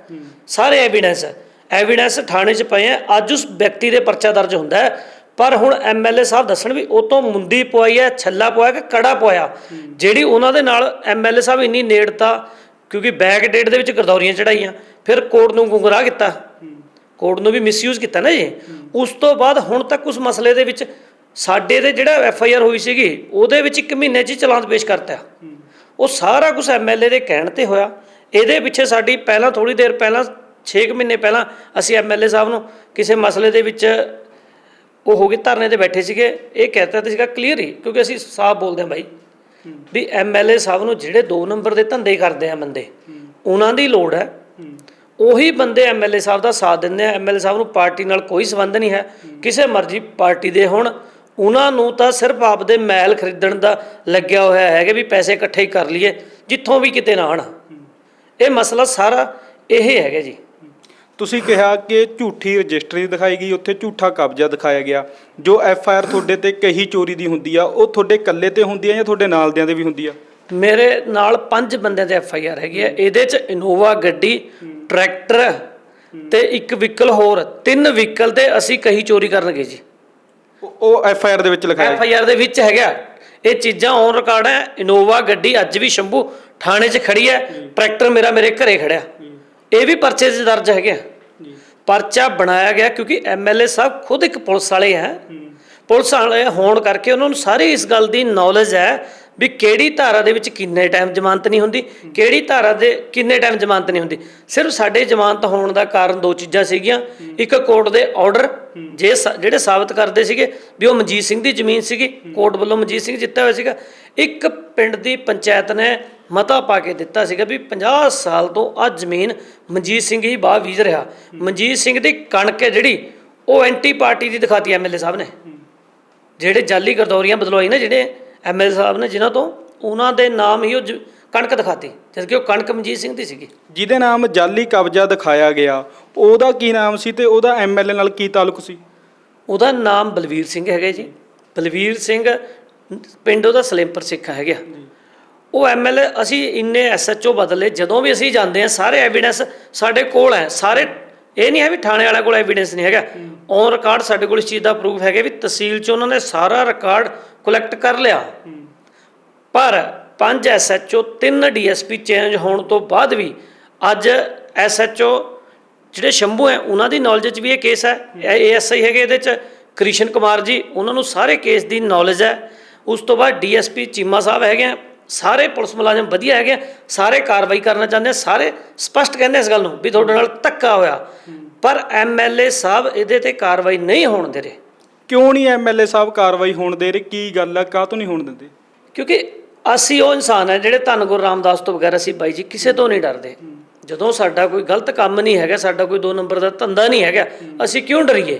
ਸਾਰੇ ਐਵੀਡੈਂਸ ਐਵੀਡੈਂਸ ਥਾਣੇ 'ਚ ਪਏ ਆ। ਅੱਜ ਉਸ ਵਿਅਕਤੀ ਦੇ ਪਰਚਾ ਦਰਜ ਹੁੰਦਾ ਹੈ। ਪਰ ਹੁਣ ਐਮਐਲਏ ਸਾਹਿਬ ਦੱਸਣ ਵੀ ਉਹ ਤੋਂ ਮੁੰਦੀ ਪਵਾਈ ਹੈ, ਛੱਲਾ ਪਵਾਇਆ ਕਿ ਕੜਾ ਪਵਾਇਆ? ਜਿਹੜੀ ਉਹਨਾਂ ਦੇ ਨਾਲ ਐਮਐਲਏ ਸਾਹਿਬ ਇੰਨੀ ਨੇੜਤਾ ਕਿਉਂਕਿ ਬੈਕ ਡੇਟ ਦੇ ਵਿੱਚ ਗਰਦੌਰੀਆਂ ਚੜਾਈਆਂ, ਫਿਰ ਕੋਰਟ ਨੂੰ ਗੁੰਗਰਾਹ ਕੀਤਾ। ਕੋਰਟ ਨੂੰ ਵੀ ਮਿਸਯੂਜ਼ ਕੀਤਾ ਨਾ ਜੀ ਉਸ ਤੋਂ ਬਾਅਦ ਹੁਣ ਤੱਕ ਉਸ ਮਸਲੇ ਦੇ ਵਿੱਚ ਸਾਡੇ ਦੇ ਜਿਹੜਾ ਐਫ ਆਈ ਆਰ ਹੋਈ ਸੀਗੀ, ਉਹਦੇ ਵਿੱਚ ਇੱਕ ਮਹੀਨੇ 'ਚ ਹੀ ਚਲਾਨ ਪੇਸ਼ ਕਰਤਾ। ਉਹ ਸਾਰਾ ਕੁਝ ਐਮਐਲਏ ਦੇ ਕਹਿਣ ਤੇ ਹੋਇਆ। ਇਹਦੇ ਪਿੱਛੇ ਸਾਡੀ ਪਹਿਲਾਂ ਥੋੜੀ ਦੇਰ ਪਹਿਲਾਂ 6 ਮਹੀਨੇ ਪਹਿਲਾਂ ਅਸੀਂ ਐਮਐਲਏ ਸਾਹਿਬ ਨੂੰ ਕਿਸੇ ਮਸਲੇ ਦੇ ਵਿੱਚ ਉਹ ਹੋ ਗਏ ਧਰਨੇ ਤੇ ਬੈਠੇ ਸੀਗੇ। ਇਹ ਕਹਿਤਾ ਤੇ ਸੀਗਾ ਕਲੀਅਰ ਹੀ ਕਿਉਂਕਿ ਅਸੀਂ ਸਾਫ਼ ਬੋਲਦੇ ਹਾਂ ਬਾਈ। ਵੀ ਐਮਐਲਏ ਸਾਹਿਬ ਨੂੰ ਜਿਹੜੇ 2 ਨੰਬਰ ਦੇ ਧੰਦੇ ਕਰਦੇ ਆ ਬੰਦੇ ਉਹਨਾਂ ਦੀ ਲੋੜ ਹੈ। ਉਹੀ ਬੰਦੇ ਐਮਐਲਏ ਸਾਹਿਬ ਦਾ ਸਾਥ ਦਿੰਦੇ ਆ। ਐਮਐਲਏ ਸਾਹਿਬ ਨੂੰ ਪਾਰਟੀ ਨਾਲ ਕੋਈ ਸੰਬੰਧ ਨਹੀਂ ਹੈ। ਕਿਸੇ ਮਰਜ਼ੀ ਪਾਰਟੀ ਦੇ ਹੋਣ। ਉਹਨਾਂ ਨੂੰ ਤਾਂ ਸਿਰਫ ਆਪਦੇ ਮੈਲ ਖਰੀਦਣ ਦਾ ਲੱਗਿਆ ਹੋਇਆ ਹੈ ਕਿ ਵੀ ਪੈਸੇ ਇਕੱਠੇ ਹੀ ਕਰ ਲਈਏ ਜਿੱਥੋਂ ਵੀ ਕਿਤੇ ਨਾ ਆਣ ਇਹ ਮਸਲਾ ਸਾਰਾ ਇਹ ਹੈਗਾ ਜੀ। ਤੁਸੀਂ ਕਿਹਾ ਕਿ ਝੂਠੀ ਰਜਿਸਟਰੀ ਦਿਖਾਈ ਗਈ ਉੱਥੇ ਝੂਠਾ ਕਬਜ਼ਾ ਦਿਖਾਇਆ ਗਿਆ। ਜੋ ਐਫ ਆਈ ਆਰ ਤੁਹਾਡੇ ਤੇ ਕਹੀ ਚੋਰੀ ਦੀ ਹੁੰਦੀ ਆ ਉਹ ਤੁਹਾਡੇ ਇਕੱਲੇ ਤੇ ਹੁੰਦੀ ਆ ਜਾਂ ਤੁਹਾਡੇ ਨਾਲ ਦਿਆਂ ਦੇ ਵੀ ਹੁੰਦੀ ਆ? ਮੇਰੇ ਨਾਲ ਪੰਜ ਬੰਦਿਆਂ ਤੇ ਐਫ ਆਈ ਆਰ ਹੈਗੀ ਹੈ ਇਹਦੇ ਚ ਇਨੋਵਾ ਗੱਡੀ ਟਰੈਕਟਰ ਤੇ ਇੱਕ ਵਹੀਕਲ ਹੋਰ। ਤਿੰਨ ਵਹੀਕਲ ਤੇ ਅਸੀਂ ਕਹੀ ਚੋਰੀ ਕਰਨ ਗਏ ਜੀ। ਉਹ- ਉਹ ਐਫ ਆਈ ਆਰ ਦੇ ਵਿੱਚ ਲਿਖਾਇਆ। ਐਫ ਆਈ ਆਰ ਦੇ ਵਿੱਚ ਹੈਗਾ। ਇਹ ਚੀਜ਼ਾਂ ਔਨ ਰਿਕਾਰਡ ਹੈ ਇਨੋਵਾ ਗੱਡੀ ਅੱਜ ਵੀ ਸ਼ੰਭੂ ਥਾਣੇ 'ਚ ਖੜੀ ਹੈ ਟਰੈਕਟਰ ਮੇਰਾ ਮੇਰੇ ਘਰੇ ਖੜਿਆ। ਇਹ ਵੀ ਪਰਚੇ 'ਚ ਦਰਜ ਹੈਗੇ ਆ। ਪਰਚਾ ਬਣਾਇਆ ਗਿਆ ਕਿਉਂਕਿ ਐਮਐਲਏ ਸਾਹਿਬ ਖੁਦ ਇੱਕ ਪੁਲਿਸ ਵਾਲੇ ਹੈ। ਪੁਲਿਸ ਵਾਲੇ ਹੋਣ ਕਰਕੇ ਉਹਨਾਂ ਨੂੰ ਸਾਰੀ ਇਸ ਗੱਲ ਦੀ ਨੌਲੇਜ ਹੈ ਵੀ ਕਿਹੜੀ ਧਾਰਾ ਦੇ ਵਿੱਚ ਕਿੰਨੇ ਟਾਈਮ ਜ਼ਮਾਨਤ ਨਹੀਂ ਹੁੰਦੀ, ਕਿਹੜੀ ਧਾਰਾ ਦੇ ਕਿੰਨੇ ਟਾਈਮ ਜ਼ਮਾਨਤ ਨਹੀਂ ਹੁੰਦੀ। ਸਿਰਫ ਸਾਡੇ ਜ਼ਮਾਨਤ ਹੋਣ ਦਾ ਕਾਰਨ ਦੋ ਚੀਜ਼ਾਂ ਸੀਗੀਆਂ। ਇੱਕ ਕੋਰਟ ਦੇ ਆਰਡਰ, ਜੇ ਸ- ਜਿਹੜੇ ਸਾਬਤ ਕਰਦੇ ਸੀਗੇ ਵੀ ਉਹ ਮਨਜੀਤ ਸਿੰਘ ਦੀ ਜ਼ਮੀਨ ਸੀਗੀ, ਕੋਰਟ ਵੱਲੋਂ ਮਨਜੀਤ ਸਿੰਘ ਜਿੱਤਿਆ ਹੋਇਆ ਸੀਗਾ। ਇੱਕ ਪਿੰਡ ਦੀ ਪੰਚਾਇਤ ਨੇ ਮਤਾ ਪਾ ਕੇ ਦਿੱਤਾ ਸੀਗਾ ਵੀ 50 ਸਾਲ ਤੋਂ ਆ ਜ਼ਮੀਨ ਮਨਜੀਤ ਸਿੰਘ ਹੀ ਬਾਹ ਵੀਜ਼ ਰਿਹਾ। ਮਨਜੀਤ ਸਿੰਘ ਦੀ ਕਣਕ ਹੈ ਜਿਹੜੀ, ਉਹ ਐਂਟੀ ਪਾਰਟੀ ਦੀ ਦਿਖਾਤੀ ਐਮਐਲਏ ਸਾਹਿਬ ਨੇ। ਜਿਹੜੇ ਜਾਲੀ ਗਰਦੌਰੀਆਂ ਬਦਲਵਾਈ ਨਾ, ਜਿਹੜੇ ਐਮਐਲਏ ਸਾਹਿਬ ਨੇ ਜਿਨ੍ਹਾਂ ਤੋਂ ਉਹਨਾਂ ਦੇ ਨਾਮ ਹੀ ਉਹ ਕਣਕ ਦਿਖਾਤੀ ਜਦਕਿ ਉਹ ਕਣਕ ਮਨਜੀਤ ਸਿੰਘ ਦੀ ਸੀਗੀ। ਜਿਹਦੇ ਨਾਮ ਜਾਲੀ ਕਬਜ਼ਾ ਦਿਖਾਇਆ ਗਿਆ ਉਹਦਾ ਕੀ ਨਾਮ ਸੀ ਤੇ ਉਹਦਾ ਐਮਐਲਏ ਨਾਲ ਕੀ ਤਾਲੁਕ ਸੀ? ਉਹਦਾ ਨਾਮ ਬਲਵੀਰ ਸਿੰਘ ਹੈਗਾ ਜੀ। ਬਲਵੀਰ ਸਿੰਘ ਪਿੰਡ ਉਹਦਾ ਸਲੇਮਪੁਰ ਸਿੱਖ ਹੈਗਾ। ਉਹ ਐਮਐਲਏ ਅਸੀਂ ਇੰਨੇ ਐਸਐਚਓ ਬਦਲੇ ਜਦੋਂ ਵੀ ਅਸੀਂ ਜਾਂਦੇ ਹਾਂ ਸਾਰੇ ਐਵੀਡੈਂਸ ਸਾਡੇ ਕੋਲ ਹੈ। ਸਾਰੇ ਇਹ ਨਹੀਂ ਹੈ ਵੀ ਥਾਣੇ ਵਾਲਿਆਂ ਕੋਲ ਐਵੀਡੈਂਸ ਨਹੀਂ ਹੈਗਾ। ਔਨ ਰਿਕਾਰਡ ਸਾਡੇ ਕੋਲ ਇਸ ਚੀਜ਼ ਦਾ ਪ੍ਰੂਫ ਹੈਗਾ ਵੀ ਤਹਿਸੀਲ 'ਚ ਉਹਨਾਂ ਨੇ ਸਾਰਾ ਰਿਕਾਰਡ ਕਲੈਕਟ ਕਰ ਲਿਆ। ਪਰ ਪੰਜ ਐਸਐਚਓ ਤਿੰਨ ਡੀਐਸਪੀ ਚੇਂਜ ਹੋਣ ਤੋਂ ਬਾਅਦ ਵੀ ਅੱਜ ਐਸਐਚਓ ਜਿਹੜੇ ਸ਼ੰਭੂ ਹੈ ਉਹਨਾਂ ਦੀ ਨੌਲੇਜ 'ਚ ਵੀ ਇਹ ਕੇਸ ਹੈ। ਏਐਸਆਈ ਹੈਗੇ ਇਹਦੇ 'ਚ। ਕ੍ਰਿਸ਼ਨ ਕੁਮਾਰ ਜੀ ਉਹਨਾਂ ਨੂੰ ਸਾਰੇ ਕੇਸ ਦੀ ਨੌਲੇਜ ਹੈ। ਉਸ ਤੋਂ ਬਾਅਦ ਡੀਐਸਪੀ ਚੀਮਾ ਸਾਹਿਬ ਹੈਗੇ ਆ। ਸਾਰੇ ਪੁਲਿਸ ਮੁਲਾਜ਼ਮ ਵਧੀਆ ਹੈਗੇ ਸਾਰੇ ਕਾਰਵਾਈ ਕਰਨਾ ਚਾਹੁੰਦੇ ਆ। ਸਾਰੇ ਸਪਸ਼ਟ ਕਹਿੰਦੇ ਇਸ ਗੱਲ ਨੂੰ ਵੀ ਤੁਹਾਡੇ ਨਾਲ ਧੱਕਾ ਹੋਇਆ। ਪਰ ਐਮਐਲਏ ਸਾਹਿਬ ਇਹਦੇ ਤੇ ਕਾਰਵਾਈ ਨਹੀਂ ਹੋਣ ਦੇ ਰਹੇ। ਕਿਉਂ ਨਹੀਂ ਐਮਐਲਏ ਸਾਹਿਬ ਕਾਰਵਾਈ ਹੋਣ ਦੇ ਰਹੇ? ਕੀ ਗੱਲ ਹੈ ਕਾਹ ਤੋਂ ਨਹੀਂ ਹੋਣ ਦਿੰਦੇ? ਕਿਉਂਕਿ ਅਸੀਂ ਉਹ ਇਨਸਾਨ ਹੈ ਜਿਹੜੇ ਧੰਨ ਗੁਰੂ ਰਾਮਦਾਸ ਤੋਂ ਬਗੈਰ ਅਸੀਂ ਬਾਈ ਜੀ ਕਿਸੇ ਤੋਂ ਨਹੀਂ ਡਰਦੇ। ਜਦੋਂ ਸਾਡਾ ਕੋਈ ਗਲਤ ਕੰਮ ਨਹੀਂ ਹੈਗਾ, ਸਾਡਾ ਕੋਈ ਦੋ ਨੰਬਰ ਦਾ ਧੰਦਾ ਨਹੀਂ ਹੈਗਾ, ਅਸੀਂ ਕਿਉਂ ਡਰੀਏ?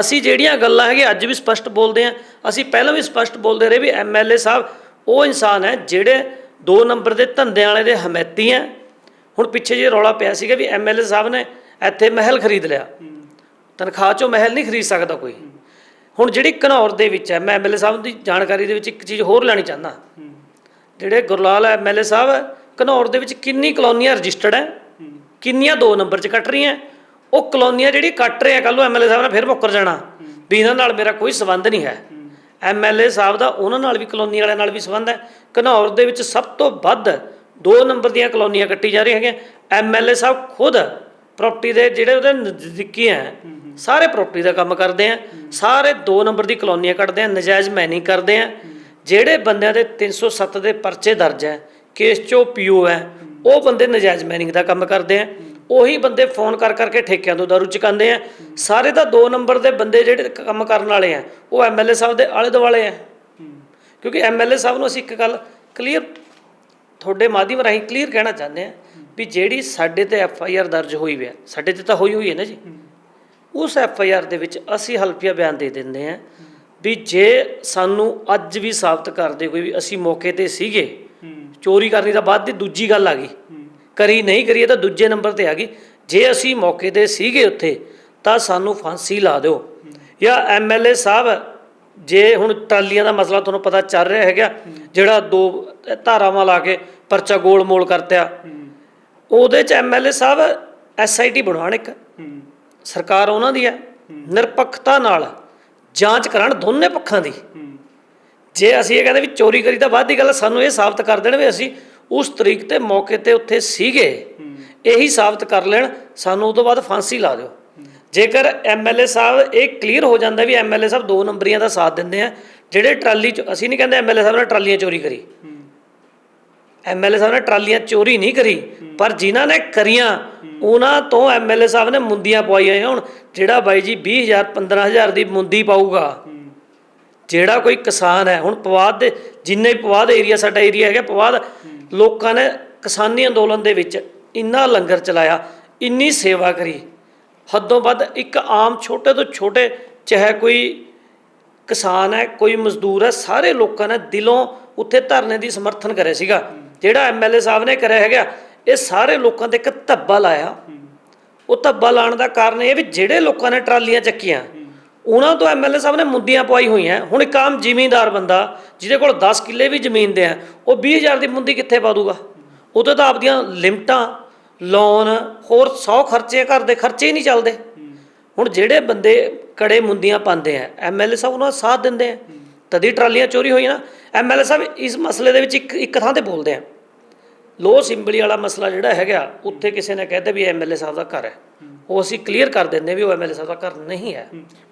ਅਸੀਂ ਜਿਹੜੀਆਂ ਗੱਲਾਂ ਹੈਗੇ, ਅੱਜ ਵੀ ਸਪਸ਼ਟ ਬੋਲਦੇ ਆਂ। ਅਸੀਂ ਪਹਿਲਾਂ ਵੀ ਸਪਸ਼ਟ ਬੋਲਦੇ ਰਹੇ ਵੀ ਐਮਐਲਏ ਸਾਹਿਬ ਉਹ ਇਨਸਾਨ ਹੈ ਜਿਹੜੇ ਦੋ ਨੰਬਰ ਦੇ ਧੰਦੇ ਵਾਲੇ ਦੇ ਹਮੈਤੀ ਹੈ। ਹੁਣ ਪਿੱਛੇ ਜੇ ਰੌਲਾ ਪਿਆ ਸੀਗਾ ਵੀ ਐਮਐਲਏ ਸਾਹਿਬ ਨੇ ਇੱਥੇ ਮਹਿਲ ਖਰੀਦ ਲਿਆ। ਤਨਖਾਹ ਚੋਂ ਮਹਿਲ ਨਹੀਂ ਖਰੀਦ ਸਕਦਾ ਕੋਈ। ਹੁਣ ਜਿਹੜੀ ਘਨੌਰ ਦੇ ਵਿੱਚ ਹੈ ਮੈਂ ਐਮਐਲਏ ਸਾਹਿਬ ਦੀ ਜਾਣਕਾਰੀ ਦੇ ਵਿੱਚ ਇੱਕ ਚੀਜ਼ ਹੋਰ ਲੈਣੀ ਚਾਹੁੰਦਾ। ਜਿਹੜੇ ਗੁਰਲਾਲ ਐਮਐਲਏ ਸਾਹਿਬ ਘਨੌਰ ਦੇ ਵਿੱਚ ਕਿੰਨੀ ਕਲੋਨੀਆਂ ਰਜਿਸਟਰਡ ਹੈ ਕਿੰਨੀਆਂ ਦੋ ਨੰਬਰ 'ਚ ਕੱਟ ਰਹੀਆਂ ਉਹ ਕਲੋਨੀਆਂ ਜਿਹੜੀ ਕੱਟ ਰਹੇ ਆ ਕੱਲ ਨੂੰ ਐਮਐਲਏ ਸਾਹਿਬ ਨੇ ਫਿਰ ਮੁੱਕਰ ਜਾਣਾ ਵੀ ਇਹਨਾਂ ਨਾਲ ਮੇਰਾ ਕੋਈ ਸਬੰਧ ਨਹੀਂ ਹੈ। ਐਮਐਲਏ ਸਾਹਿਬ ਦਾ ਉਹਨਾਂ ਨਾਲ ਵੀ ਕਲੋਨੀ ਵਾਲਿਆਂ ਨਾਲ ਵੀ ਸਬੰਧ ਹੈ। ਘਨੌਰ ਦੇ ਵਿੱਚ ਸਭ ਤੋਂ ਵੱਧ ਦੋ ਨੰਬਰ ਦੀਆਂ ਕਲੋਨੀਆਂ ਕੱਟੀ ਜਾ ਰਹੀਆਂ ਹੈਗੀਆਂ। ਐਮਐਲਏ ਸਾਹਿਬ ਖੁਦ ਪ੍ਰਾਪਰਟੀ ਦੇ ਜਿਹੜੇ ਉਹਦੇ ਨਜ਼ਦੀਕੀ ਹੈ। ਸਾਰੇ ਪ੍ਰਾਪਰਟੀ ਦਾ ਕੰਮ ਕਰਦੇ ਆ। ਸਾਰੇ ਦੋ ਨੰਬਰ ਦੀ ਕਲੋਨੀਆਂ ਕੱਢਦੇ ਆ, ਨਜਾਇਜ਼ ਮੈਨਿੰਗ ਕਰਦੇ ਆ। ਜਿਹੜੇ ਬੰਦਿਆਂ ਦੇ 307 ਦੇ ਪਰਚੇ ਦਰਜ ਹੈ ਕੇਸ ਚੋਂ ਪੀਓ ਹੈ ਉਹ ਬੰਦੇ ਨਜਾਇਜ਼ ਮੈਨਿੰਗ ਦਾ ਕੰਮ ਕਰਦੇ ਆ। ਉਹੀ ਬੰਦੇ ਫੋਨ ਕਰ ਕਰਕੇ ਠੇਕਿਆਂ ਤੋਂ ਦਾਰੂ ਚੁਕਾਉਂਦੇ ਆ। ਸਾਰੇ ਤਾਂ ਦੋ ਨੰਬਰ ਦੇ ਬੰਦੇ ਜਿਹੜੇ ਕੰਮ ਕਰਨ ਵਾਲੇ ਆ, ਉਹ ਐਮਐਲਏ ਸਾਹਿਬ ਦੇ ਆਲੇ ਦੁਆਲੇ ਆ। ਕਿਉਂਕਿ ਐਮਐਲਏ ਸਾਹਿਬ ਨੂੰ ਅਸੀਂ ਇੱਕ ਗੱਲ ਕਲੀਅਰ ਤੁਹਾਡੇ ਮਾਧਿਅਮ ਰਾਹੀਂ ਕਲੀਅਰ ਕਹਿਣਾ ਚਾਹੁੰਦੇ ਆ ਵੀ ਜਿਹੜੀ ਸਾਡੇ ਤੇ ਐਫ ਆਈ ਆਰ ਦਰਜ ਹੋਈ ਹੋਈ ਹੈ ਸਾਡੇ ਤੇ ਤਾਂ ਹੋਈ ਹੋਈ ਹੈ ਨਾ ਜੀ। ਉਸ ਐਫ ਆਈ ਆਰ ਦੇ ਵਿੱਚ ਅਸੀਂ ਹਲਫੀਆ ਬਿਆਨ ਦੇ ਦਿੰਦੇ ਆ ਵੀ ਜੇ ਸਾਨੂੰ ਅੱਜ ਵੀ ਸਾਬਤ ਕਰਦੇ ਕੋਈ ਵੀ ਅਸੀਂ ਮੌਕੇ ਤੇ ਸੀਗੇ ਚੋਰੀ ਕਰਨੀ ਤਾਂ ਬਾਅਦ ਦੀ ਦੂਜੀ ਗੱਲ ਆ ਗਈ। ਕਰੀ ਨਹੀਂ ਕਰੀ ਤਾਂ ਦੂਜੇ ਨੰਬਰ ਤੇ ਆ ਗਈ। ਜੇ ਅਸੀਂ ਮੌਕੇ ਤੇ ਸੀਗੇ ਉੱਥੇ ਤਾਂ ਸਾਨੂੰ ਫਾਂਸੀ ਲਾ ਦਿਓ। ਜਾਂ ਐਮਐਲਏ ਸਾਹਿਬ ਜੇ ਹੁਣ ਟਰਾਲੀਆਂ ਦਾ ਮਸਲਾ ਤੁਹਾਨੂੰ ਪਤਾ ਚੱਲ ਰਿਹਾ ਹੈਗਾ ਜਿਹੜਾ ਦੋ ਧਾਰਾਵਾਂ ਲਾ ਕੇ ਪਰਚਾ ਗੋਲ ਮੋਲ ਕਰਤਿਆ। ਉਹਦੇ ਚ ਐਮਐਲਏ ਸਾਹਿਬ ਐਸਆਈਟੀ ਬਣਾਉਣ ਇੱਕ। ਸਰਕਾਰ ਉਹਨਾਂ ਦੀ ਹੈ ਨਿਰਪੱਖਤਾ ਨਾਲ ਜਾਂਚ ਕਰਾਉਣ ਦੋਨੇ ਪੱਖਾਂ ਦੀ। ਜੇ ਅਸੀਂ ਇਹ ਕਹਿੰਦੇ ਵੀ ਚੋਰੀ ਕਰੀ ਤਾਂ ਬਾਅਦ ਦੀ ਗੱਲ ਸਾਨੂੰ ਇਹ ਸਾਬਤ ਕਰ ਦੇਣ ਵੀ ਅਸੀਂ ਉਸ ਤਰੀਕ ਤੇ ਮੌਕੇ ਤੇ ਉੱਥੇ ਸੀਗੇ। ਇਹੀ ਸਾਬਤ ਕਰ ਲੈਣ ਸਾਨੂੰ ਉਸ ਤੋਂ ਬਾਅਦ ਫਾਂਸੀ ਲਾ ਦਿਓ। ਜੇਕਰ ਐਮਐਲਏ ਸਾਹਿਬ ਇਹ ਕਲੀਅਰ ਹੋ ਜਾਂਦਾ ਵੀ ਐਮਐਲਏ ਸਾਹਿਬ ਦੋ ਨੰਬਰੀਆਂ ਦਾ ਸਾਥ ਦਿੰਦੇ ਆ ਜਿਹੜੇ ਟਰਾਲੀ ਚ ਅਸੀਂ ਨਹੀਂ ਕਹਿੰਦੇ ਐਮਐਲਏ ਸਾਹਿਬ ਨੇ ਟਰਾਲੀਆਂ ਚੋਰੀ ਕਰੀ। ਐਮਐਲਏ ਸਾਹਿਬ ਨੇ ਟਰਾਲੀਆਂ ਚੋਰੀ ਨਹੀਂ ਕਰੀ, ਪਰ ਜਿਨ੍ਹਾਂ ਨੇ ਕਰੀਆਂ, ਉਹਨਾਂ ਤੋਂ ਐਮਐਲਏ ਸਾਹਿਬ ਨੇ ਮੁੰਦੀਆਂ ਪਵਾਈਆਂ ਹੁਣ, ਜਿਹੜਾ ਬਾਈ ਜੀ 20000 15000 ਦੀ ਮੁੰਦੀ ਪਾਊਗਾ। ਜਿਹੜਾ ਕੋਈ ਕਿਸਾਨ ਹੈ, ਹੁਣ ਪਵਾਦ ਦੇ, ਜਿੰਨੇ ਵੀ ਪਵਾਦ ਏਰੀਆ, ਸਾਡਾ ਏਰੀਆ ਹੈਗਾ ਪਵਾਦ, ਲੋਕਾਂ ਨੇ ਕਿਸਾਨੀ ਅੰਦੋਲਨ ਦੇ ਵਿੱਚ ਇੰਨਾ ਲੰਗਰ ਚਲਾਇਆ, ਇੰਨੀ ਸੇਵਾ ਕਰੀ। ਹੱਦੋਂ ਵੱਧ ਇੱਕ ਆਮ ਛੋਟੇ ਤੋਂ ਛੋਟੇ, ਚਾਹੇ ਕੋਈ ਕਿਸਾਨ ਹੈ, ਕੋਈ ਮਜ਼ਦੂਰ ਹੈ, ਸਾਰੇ ਲੋਕਾਂ ਨੇ ਦਿਲੋਂ ਉੱਥੇ ਧਰਨੇ ਦੀ ਸਮਰਥਨ ਕਰਿਆ ਸੀਗਾ। ਜਿਹੜਾ ਐਮਐਲਏ ਸਾਹਿਬ ਨੇ ਕਰਿਆ ਹੈਗਾ, ਇਹ ਸਾਰੇ ਲੋਕਾਂ ਤੇ ਇੱਕ ਧੱਬਾ ਲਾਇਆ। ਉਹ ਧੱਬਾ ਲਾਉਣ ਦਾ ਕਾਰਨ ਇਹ ਵੀ ਜਿਹੜੇ ਲੋਕਾਂ ਨੇ ਟਰਾਲੀਆਂ ਚੱਕੀਆਂ, ਉਹਨਾਂ ਤੋਂ ਐਮਐਲਏ ਸਾਹਿਬ ਨੇ ਮੁੰਦੀਆਂ ਪਵਾਈ ਹੋਈਆਂ। ਹੁਣ ਇੱਕ ਆਮ ਜ਼ਿਮੀਂਦਾਰ ਬੰਦਾ, ਜਿਹਦੇ ਕੋਲ 10 ਕਿੱਲੇ ਵੀ ਜ਼ਮੀਨ ਦੇ ਆ, ਉਹ 20000 ਦੀ ਮੁੰਦੀ ਕਿੱਥੇ ਪਾ ਦੂਗਾ? ਉਹਦੇ ਤਾਂ ਆਪਦੀਆਂ ਲਿਮਟਾਂ ਲੋਨ ਹੋਰ 100 ਖਰਚੇ ਘਰ ਦੇ ਖਰਚੇ ਹੀ ਨਹੀਂ ਚੱਲਦੇ। ਹੁਣ ਜਿਹੜੇ ਬੰਦੇ ਕੜੇ ਮੁੰਦੀਆਂ ਪਾਉਂਦੇ ਆ ਐਮਐਲਏ ਸਾਹਿਬ ਉਹਨਾਂ ਦਾ ਸਾਥ ਦਿੰਦੇ ਆ। ਤਦੀ ਟਰਾਲੀਆਂ ਚੋਰੀ ਹੋਈਆਂ ਨਾ ਐਮਐਲਏ ਸਾਹਿਬ ਇਸ ਮਸਲੇ ਦੇ ਵਿੱਚ ਇੱਕ ਇੱਕ ਥਾਂ ਤੇ ਬੋਲਦੇ ਆ। ਲੋ ਸਿੰਬਲੀ ਵਾਲਾ ਮਸਲਾ ਜਿਹੜਾ ਹੈਗਾ ਉੱਥੇ ਕਿਸੇ ਨੇ ਕਹਿੰਦਾ ਵੀ ਐਮਐਲਏ ਸਾਹਿਬ ਦਾ ਘਰ ਹੈ। ਉਹ ਅਸੀਂ ਕਲੀਅਰ ਕਰ ਦਿੰਦੇ ਵੀ ਉਹ ਐਮਐਲਏ ਸਾਹਿਬ ਦਾ ਘਰ ਨਹੀਂ ਹੈ।